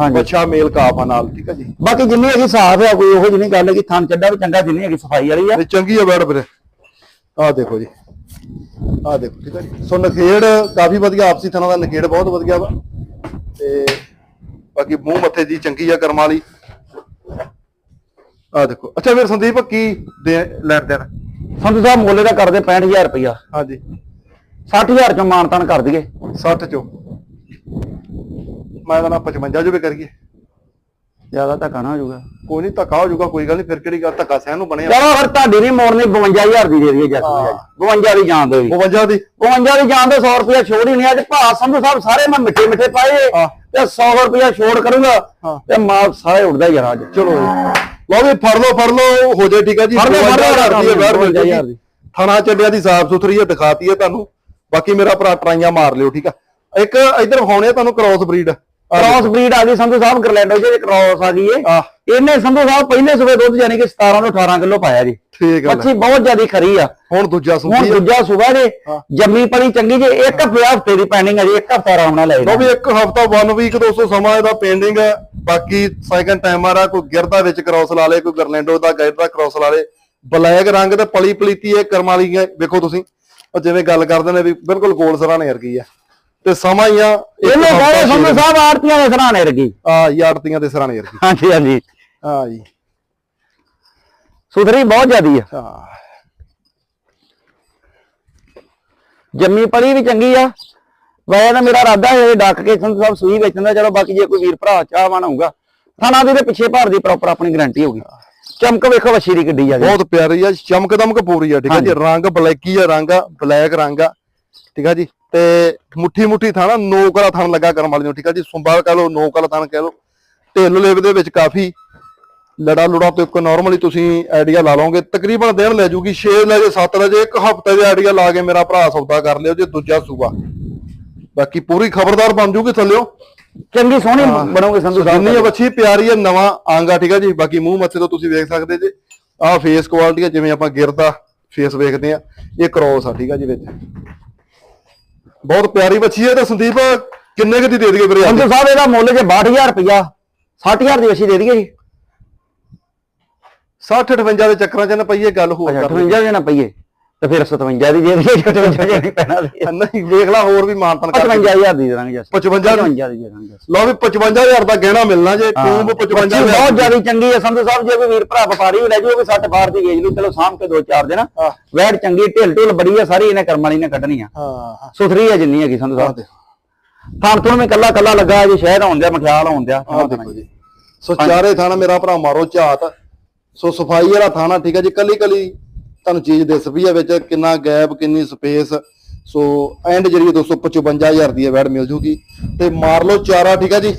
ਹਾਂਜੀ। ਬੱਚਾ ਮੇਲ ਕਾਫ ਆ ਨਾਲ ਠੀਕ ਆ ਜੀ? ਬਾਕੀ ਜਿੰਨੀ ਹੈਗੀ ਸਾਫ਼ ਹੈ ਕੋਈ ਉਹੋ ਜਿਹੀ ਗੱਲ ਹੈ ਕਿ ਥਣ ਚੱਡਾ ਵੀ ਚੰਗਾ ਜਿੰਨੀ ਹੈਗੀ ਸਫ਼ਾਈ ਵਾਲੀ ਆ। ਚੰਗੀ ਆ ਬੈੜ ਵੀਰੇ। ਆ ਦੇਖੋ ਜੀ। ਆ ਦੇਖੋ ਠੀਕ ਆ ਜੀ। ਸੋ ਨਖੇੜ ਕਾਫੀ ਵਧੀਆ ਆਪਸੀ ਥਣਾ ਦਾ ਨਖੇੜ ਬਹੁਤ ਵਧੀਆ ਵਾ। ਤੇ ਬਾਕੀ ਮੂੰਹ ਮੱਥੇ ਦੀ ਚੰਗੀ ਆ ਕਰਮ ਵਾਲੀ। ਆ ਦੇਖੋ। ਅੱਛਾ ਵੀਰ ਸੰਦੀਪ ਕੀ ਦੇ ਲੈਣ ਦੇਣ? ਸੰਧੂ ਸਾਹਿਬ ਮੁੱਲ ਦਾ ਕਰਦੇ 65000 ਰੁਪਇਆ। ਹਾਂਜੀ। 60000 ਚੋਂ ਮਾਨਤਾਨ ਕਰ ਦਈਏ। 60 ਚੋਂ। ਮੈਂ ਤਾਂ ਨਾ 55 ਜੋ ਵੀ ਕਰੀਏ। ਜ਼ਿਆਦਾ ਧੱਕਾ ਨਾ ਹੋ ਜਾਊਗਾ। ਕੋਈ ਨਹੀਂ ਧੱਕਾ ਹੋ ਜਾਊਗਾ ਕੋਈ ਗੱਲ ਨਹੀਂ ਫਿਰ ਕਿਹੜੀ ਗੱਲ ਧੱਕਾ ਸਹਿਣ ਨੂੰ ਬਣਿਆ। ਚਲੋ ਫਿਰ ਤੁਹਾਡੀ ਨਹੀਂ ਮੋੜਨੀ 52000 ਦੀ ਦੇ ਦਈਏ ਜੱਸ ਹਾਂ। 52 ਦੀ ਜਾਣ ਦਿਓ ਜੀ 52 ਦੀ? 52 ਦੀ ਜਾਣ ਦੇ 100 ਰੁਪਇਆ ਛੋੜ ਹੀ ਨਹੀਂ ਅੱਜ ਭਾ ਸੰਧੂ ਸਾਹਿਬ ਸਾਰੇ ਮੈਂ ਮਿੱਠੇ ਮਿੱਠੇ ਪਾਏ। ਤੇ 100 ਰੁਪਇਆ ਛੋੜ ਕਰੂੰਗਾ। ਤੇ ਮਾਲ ਸਾਰੇ ਉੱਡਦਾ ਯਾਰ ਅੱਜ। ਚਲੋ। ਲਓ ਵੀ ਫੜ ਲਓ ਫੜ ਲਓ ਹੋ ਜਾਏ ਠੀਕ ਹੈ ਜੀ। ਫੜ ਲਓ, ਫੜ ਲਓ, 52,000 ਦੀ ਬਾਹਰ ਮਿਲ 52,000 ਜਾਏਗੀ ਦੀ। ਥਾਣਾ ਚੱਲਿਆ ਦੀ ਸਾਫ਼ ਸੁਥਰੀ ਹੈ ਦਿਖਾਤੀ ਹੈ ਤੁਹਾਨੂੰ। ਬਾਕੀ ਮੇਰਾ ਭਰਾ ਟਰਾਈਆਂ ਮਾਰ ਲਿਓ ਠੀਕ ਆ। ਇੱਕ ਇੱਧਰ ਆ ਤੁਹਾਨੂੰ ਕ੍ਰਾਸ ਬਰੀਡ ਕ੍ਰਾਸ ਬਰੀਡ ਆ ਗਈ ਸੰਧੂ ਸਾਹਿਬ ਗਰਲੈਂਡੋ ਚ ਕ੍ਰਾਸ ਆ ਗਈ ਏ। ਇਹਨੇ ਸੰਧੂ ਸਾਹਿਬ ਪਹਿਲੇ ਸਵੇ ਦੁੱਧ ਯਾਨੀ ਕਿ 17 ਤੋਂ 18 ਕਿਲੋ ਪਾਇਆ ਜੀ। ਠੀਕ ਹੈ ਮੱਛੀ ਬਹੁਤ ਜ਼ਿਆਦਾ ਖਰੀ ਆ। ਹੁਣ ਦੂਜਾ ਹੁਣ ਸੂਫੀ ਦੂਜਾ ਸੁਬਾ ਜੇ। ਹਾਂ। ਜੰਮੀ ਪਲੀ ਚੰਗੀ ਜੇ। ਇੱਕ ਹਫ਼ਤੇ ਦੀ ਪੈਂਡਿੰਗ ਅਜੇ ਇੱਕ ਹਫ਼ਤਾ ਆਰਾਮ ਨਾਲ ਲੈ ਲਓ ਵੀ ਇੱਕ ਹਫਤਾ 1 ਵੀਕ 200 ਸਮਾਂ ਇਹਦਾ ਪੈਂਡਿੰਗ ਹੈ ਬਾਕੀ ਸੈਕੰਡ ਟਾਈਮਰ ਆ ਕੋਈ ਗਿਰਦਾ ਵਿੱਚ ਕ੍ਰਾਸ ਲਾ ਲੇ ਕੋਈ ਗਰਲੈਂਡੋ ਦਾ ਗਾਈਡ ਦਾ ਕ੍ਰਾਸ ਲਾ ਲੇ। ਬਲੈਕ ਰੰਗ ਤੇ ਪਲੀ ਪਲੀਤੀ ਇਹ ਕਰਮ ਵਾਲੀ ਹੈ ਵੇਖੋ ਤੁਸੀਂ। ਉਹ ਜਿਵੇਂ ਗੱਲ ਕਰਦੇ ਨੇ ਵੀ ਬਿਲਕੁਲ ਗੋਲ ਸਰਾਣੇ ਵਰਗੀ ਆ। ਤੇ ਸਮਾਂ ਹੀ ਆ ਇਹਨੇ ਸੰਧੂ ਦਿਨ। ਸਾਹਿਬ ਆਰਤੀਆਂ ਦੇ ਸਰਾਣੇ ਰਗੀ ਆ ਯਾਰਤੀਆਂ ਦੇ ਸਰਾਣੇ ਵਰਗੀ। ਹਾਂਜੀ ਹਾਂਜੀ। ਹਾਂ ਜੀ। ਸੁਥਰੀ ਬਹੁਤ ਜ਼ਿਆਦੀ ਆ। ਹਾਂ। ਜੰਮੀ ਪਲੀ ਵੀ ਚੰਗੀ ਆ। ਵੈਸੇ ਤਾਂ ਮੇਰਾ ਇਰਾਦਾ ਹੈ ਡੱਕ ਕੇ ਸੰਧੂ ਸਾਹਿਬ ਸੂਈ ਵੇਚਣ ਦਾ ਚਲੋ ਬਾਕੀ ਜੇ ਕੋਈ ਵੀਰ ਭਰਾ ਚਾਹਵਾਨ ਹੋਊਗਾ ਥਾਣਾ ਦੇ ਪਿੱਛੇ ਭਾਰ ਦੀ ਪ੍ਰੋਪਰ ਆਪਣੀ ਗਾਰੰਟੀ ਹੋਗੀ ਚਮਕ ਵੇਖੋ ਵੱਛੀ ਦੀ ਕਿੱਡੀ ਆ ਬਹੁਤ ਪਿਆਰੀ ਆ ਚਮਕ ਦਮਕ ਪੂਰੀ ਆ ਠੀਕ ਆ ਜੀ। ਰੰਗ ਬਲੈਕੀ ਆ ਰੰਗ ਆ ਬਲੈਕ ਰੰਗ ਆ ਠੀਕ ਆ ਜੀ। ਤੇ ਮੁੱਠੀ ਮੁੱਠੀ ਥਾਣਾ ਨੋਕ ਵਾਲਾ ਥਣ ਲੱਗਾ ਕਰਮ ਵਾਲੀ ਨੂੰ ਠੀਕ ਆ ਜੀ? ਸੁੰਬਾ ਕਹ ਲਓ ਨੋਕ ਵਾਲਾ ਥਣ ਕਹਿ ਲਓ। ਢਿੱਲ ਲੇਵ ਦੇ ਵਿੱਚ ਕਾਫੀ ਲੜਾ ਲੁੜਾ ਤੋਂ ਇੱਕ ਨਾਰਮਲੀ ਤੁਸੀਂ ਆਈਡੀਆ ਲਾ ਲਓਗੇ। ਤਕਰੀਬਨ ਦਿਨ ਲੈ ਜੂਗੀ 6 ਲੈ ਜੇ 7 ਲੈ ਜੇ ਇੱਕ ਹਫ਼ਤੇ ਦੇ ਆਈਡੀਆ ਲਾ ਕੇ ਮੇਰਾ ਭਰਾ ਸੌਦਾ ਕਰ ਲਿਓ ਜੇ ਦੂਜਾ ਸੂਆ। ਬਾਕੀ ਪੂਰੀ ਖਬਰਦਾਰ ਬਣ ਜੂਗੀ ਥੱਲਿਓ। ਚੰਗੀ ਸੋਹਣੀ ਬਣੋਗੇ ਸੰਧੂ ਸਾਹਿਬ। ਜਿੰਨੀ ਵੱਛੀ ਪਿਆਰੀ ਹੈ ਨਵਾਂ ਅੰਗ ਆ ਠੀਕ ਹੈ ਜੀ? ਬਾਕੀ ਮੂੰਹ ਮੱਥੇ ਤੋਂ ਤੁਸੀਂ ਵੇਖ ਸਕਦੇ ਜੇ। ਆਹ ਫੇਸ ਕੁਆਲਿਟੀ ਹੈ ਜਿਵੇਂ ਆਪਾਂ ਗਿਰਦਾ ਫੇਸ ਵੇਖਦੇ ਆ ਇਹ ਕ੍ਰੋਸ ਆ ਠੀਕ ਹੈ ਜੀ ਵਿੱਚ। ਬਹੁਤ ਪਿਆਰੀ ਵੱਛੀ ਹੈ ਤੇ ਸੰਦੀਪ ਕਿੰਨੇ ਕੁ ਦੀ ਦੇ ਦਈਏ ਵੀਰੇ ਅੱਜ? ਸੰਧੂ ਸਾਹਿਬ ਇਹਦਾ ਮੁੱਲ ਜੇ 62000 ਰੁਪਇਆ 60000 ਦੀ ਵੱਛੀ ਦੇ ਦਈਏ ਜੀ 60 58 ਦੇ ਚੱਕਰਾਂ 'ਚ ਨਾ ਪਈਏ ਗੱਲ ਹੋਰ ਅੱਛਾ ਕਰ ਲਈ 58 ਦੇ ਨਾ ਪਈਏ ਤੇ ਫਿਰ 57 ਦੀ ਦੇ ਦਈਏ 58 ਦੇ ਨਹੀਂ ਪੈਣਾ ਦੇ ਨਹੀਂ ਵੇਖ ਲਾ ਹੋਰ ਵੀ ਮਾਨਤਨ ਕਰ 55000 ਦੀ ਦੇ ਦਾਂਗੇ ਜਸ। 55 ਦੀ 55 ਦੀ ਦੇ ਦਾਂਗੇ ਲਓ ਵੀ 55000 ਦਾ ਗਹਿਣਾ ਮਿਲਣਾ ਜੇ ਟੂਬ ਵੱਛੀ 55000 ਬਹੁਤ ਜ਼ਿਆਦਾ ਚੰਗੀ ਹੈ ਸੰਧੂ ਸਾਹਿਬ ਜੇ ਕੋਈ ਵੀਰ ਭਰਾ ਵਪਾਰੀ ਵੀ ਲੈ ਜਾਓ ਵੀ 60 ਬਾਹਰ ਦੀ ਵੇਚ ਲੂ ਚਲੋ ਸਾਂਭ ਕੇ ਦੋ ਚਾਰ ਦਿਨ। ਵੈੜ ਚੰਗੀ ਢਿੱਲ ਢੁੱਲ ਬੜੀ ਹੈ ਸਾਰੀ ਇਹਨੇ ਕਰਮ ਵਾਲੀ ਨੇ ਕੱਢਣੀ ਆ। ਹਾਂ ਸੁਥਰੀ ਹੈ ਜਿੰਨੀ ਹੈਗੀ ਸੰਧੂ ਸਾਹਿਬ। ਥਾਂ ਤੋਂ ਵੀ ਕੱਲਾ ਕੱਲਾ ਲੱਗਾ ਜੇ ਸ਼ਹਿਦ ਆਉਣ ਦਿਆ ਮਖਿਆਲ ਆਉਣ ਦਿਆ। ਦੇਖੋ ਜੀ। ਸੋ ਚਾਰੇ ਥਾਣਾ ਮੇਰਾ ਭਰਾ ਮਾਰੋ ਝਾਤ। ਸੋ ਸਫ਼ਾਈ ਵਾਲਾ ਥਾਣਾ ਠੀਕ ਹੈ ਜੀ ਕੱਲੀ ਕੱਲੀ ਤੁਹਾਨੂੰ ਚੀਜ਼ ਦਿਸ ਪਈ ਹੈ ਵਿੱਚ ਕਿੰਨਾ ਗੈਪ ਕਿੰਨੀ ਸਪੇਸ ਸੋ ਐਂਡ ਜਿਹੜੀ 255000 ਦੀ ਵੈਡ ਮਿਲ ਜੂਗੀ। ਤੇ ਮਾਰ ਲਓ ਚਾਰਾ ਠੀਕ ਹੈ ਜੀ?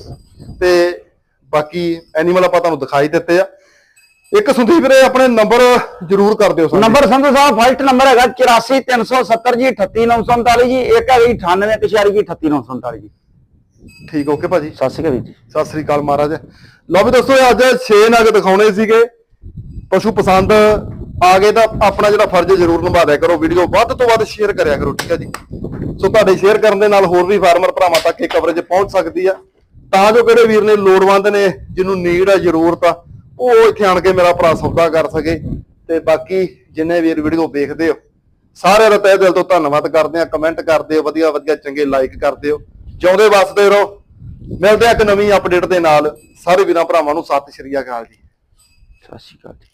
ਤੇ ਬਾਕੀ ਐਨੀਮਲ ਆਪਾਂ ਤੁਹਾਨੂੰ ਦਿਖਾਈ ਦਿੱਤੇ ਆ। ਇੱਕ ਸੰਦੀਪ ਰੇ ਆਪਣੇ ਨੰਬਰ ਜ਼ਰੂਰ ਕਰ ਦਿਓ ਸਾਨੂੰ। Number Sandhu Sahib first number ਹੈਗਾ 84370 ਜੀ 38947 ਜੀ। ਇੱਕ ਹੈਗੀ 98 ਕਿਸ਼ਾਰੀ ਜੀ 38947 ਜੀ। ਠੀਕ ਓਕੇ ਭਾਜੀ। ਸਤਿ ਸ਼੍ਰੀ ਅਕਾਲ ਵੀਰ ਜੀ। ਸਤਿ ਸ੍ਰੀ ਅਕਾਲ ਮਹਾਰਾਜ। ਲਓ ਵੀ ਦੋਸਤੋ ਅੱਜ 6 ਨਗ ਦਿਖਾਉਣੇ ਸੀਗੇ। ਪਸ਼ੂ ਪਸੰਦ ਆ ਗਏ ਤਾਂ ਆਪਣਾ ਜਿਹੜਾ ਫਰਜ਼ ਜ਼ਰੂਰ ਨਿਭਾ ਦਿਆ ਕਰੋ ਵੀਡੀਓ ਵੱਧ ਤੋਂ ਵੱਧ ਸ਼ੇਅਰ ਕਰਿਆ ਕਰੋ, ਠੀਕ ਹੈ ਜੀ। ਸੋ ਤੁਹਾਡੇ ਸ਼ੇਅਰ ਕਰਨ ਦੇ ਨਾਲ ਹੋਰ ਵੀ ਫਾਰਮਰ ਭਰਾਵਾਂ ਤੱਕ ਇਹ ਕਵਰੇਜ ਪਹੁੰਚ ਸਕਦੀ ਆ। ਤਾਂ ਜੋ ਕਿਹੜੇ ਵੀਰ ਨੇ ਲੋੜਵੰਦ ਨੇ, ਜਿਹਨੂੰ ਨੀਡ ਆ, ਜ਼ਰੂਰਤ ਆ, ਉਹ ਇੱਥੇ ਆਣ ਕੇ ਮੇਰਾ ਭਰਾ ਸੌਦਾ ਕਰ ਸਕੇ। ਤੇ ਬਾਕੀ ਜਿੰਨੇ ਵੀਰ ਵੀਡੀਓ ਵੇਖਦੇ ਹੋ, ਸਾਰਿਆਂ ਦਾ ਤਹਿ ਦਿਲ ਤੋਂ ਧੰਨਵਾਦ ਕਰਦੇ ਆ। ਕਮੈਂਟ ਕਰਦੇ ਹੋ ਵਧੀਆ ਵਧੀਆ ਚੰਗੇ ਲਾਈਕ ਕਰਦੇ ਹੋ ਜਿਉਂਦੇ ਵਸਦੇ ਰਹੋ। ਮਿਲਦੇ ਆ ਇੱਕ ਨਵੀਂ ਅਪਡੇਟ ਦੇ ਨਾਲ। ਸਾਰੇ ਵੀਰਾਂ ਭਰਾਵਾਂ ਨੂੰ ਸਤਿ ਸ਼੍ਰੀ ਅਕਾਲ ਜੀ। ਸਤਿ ਸ਼੍ਰੀ ਅਕਾਲ ਜੀ।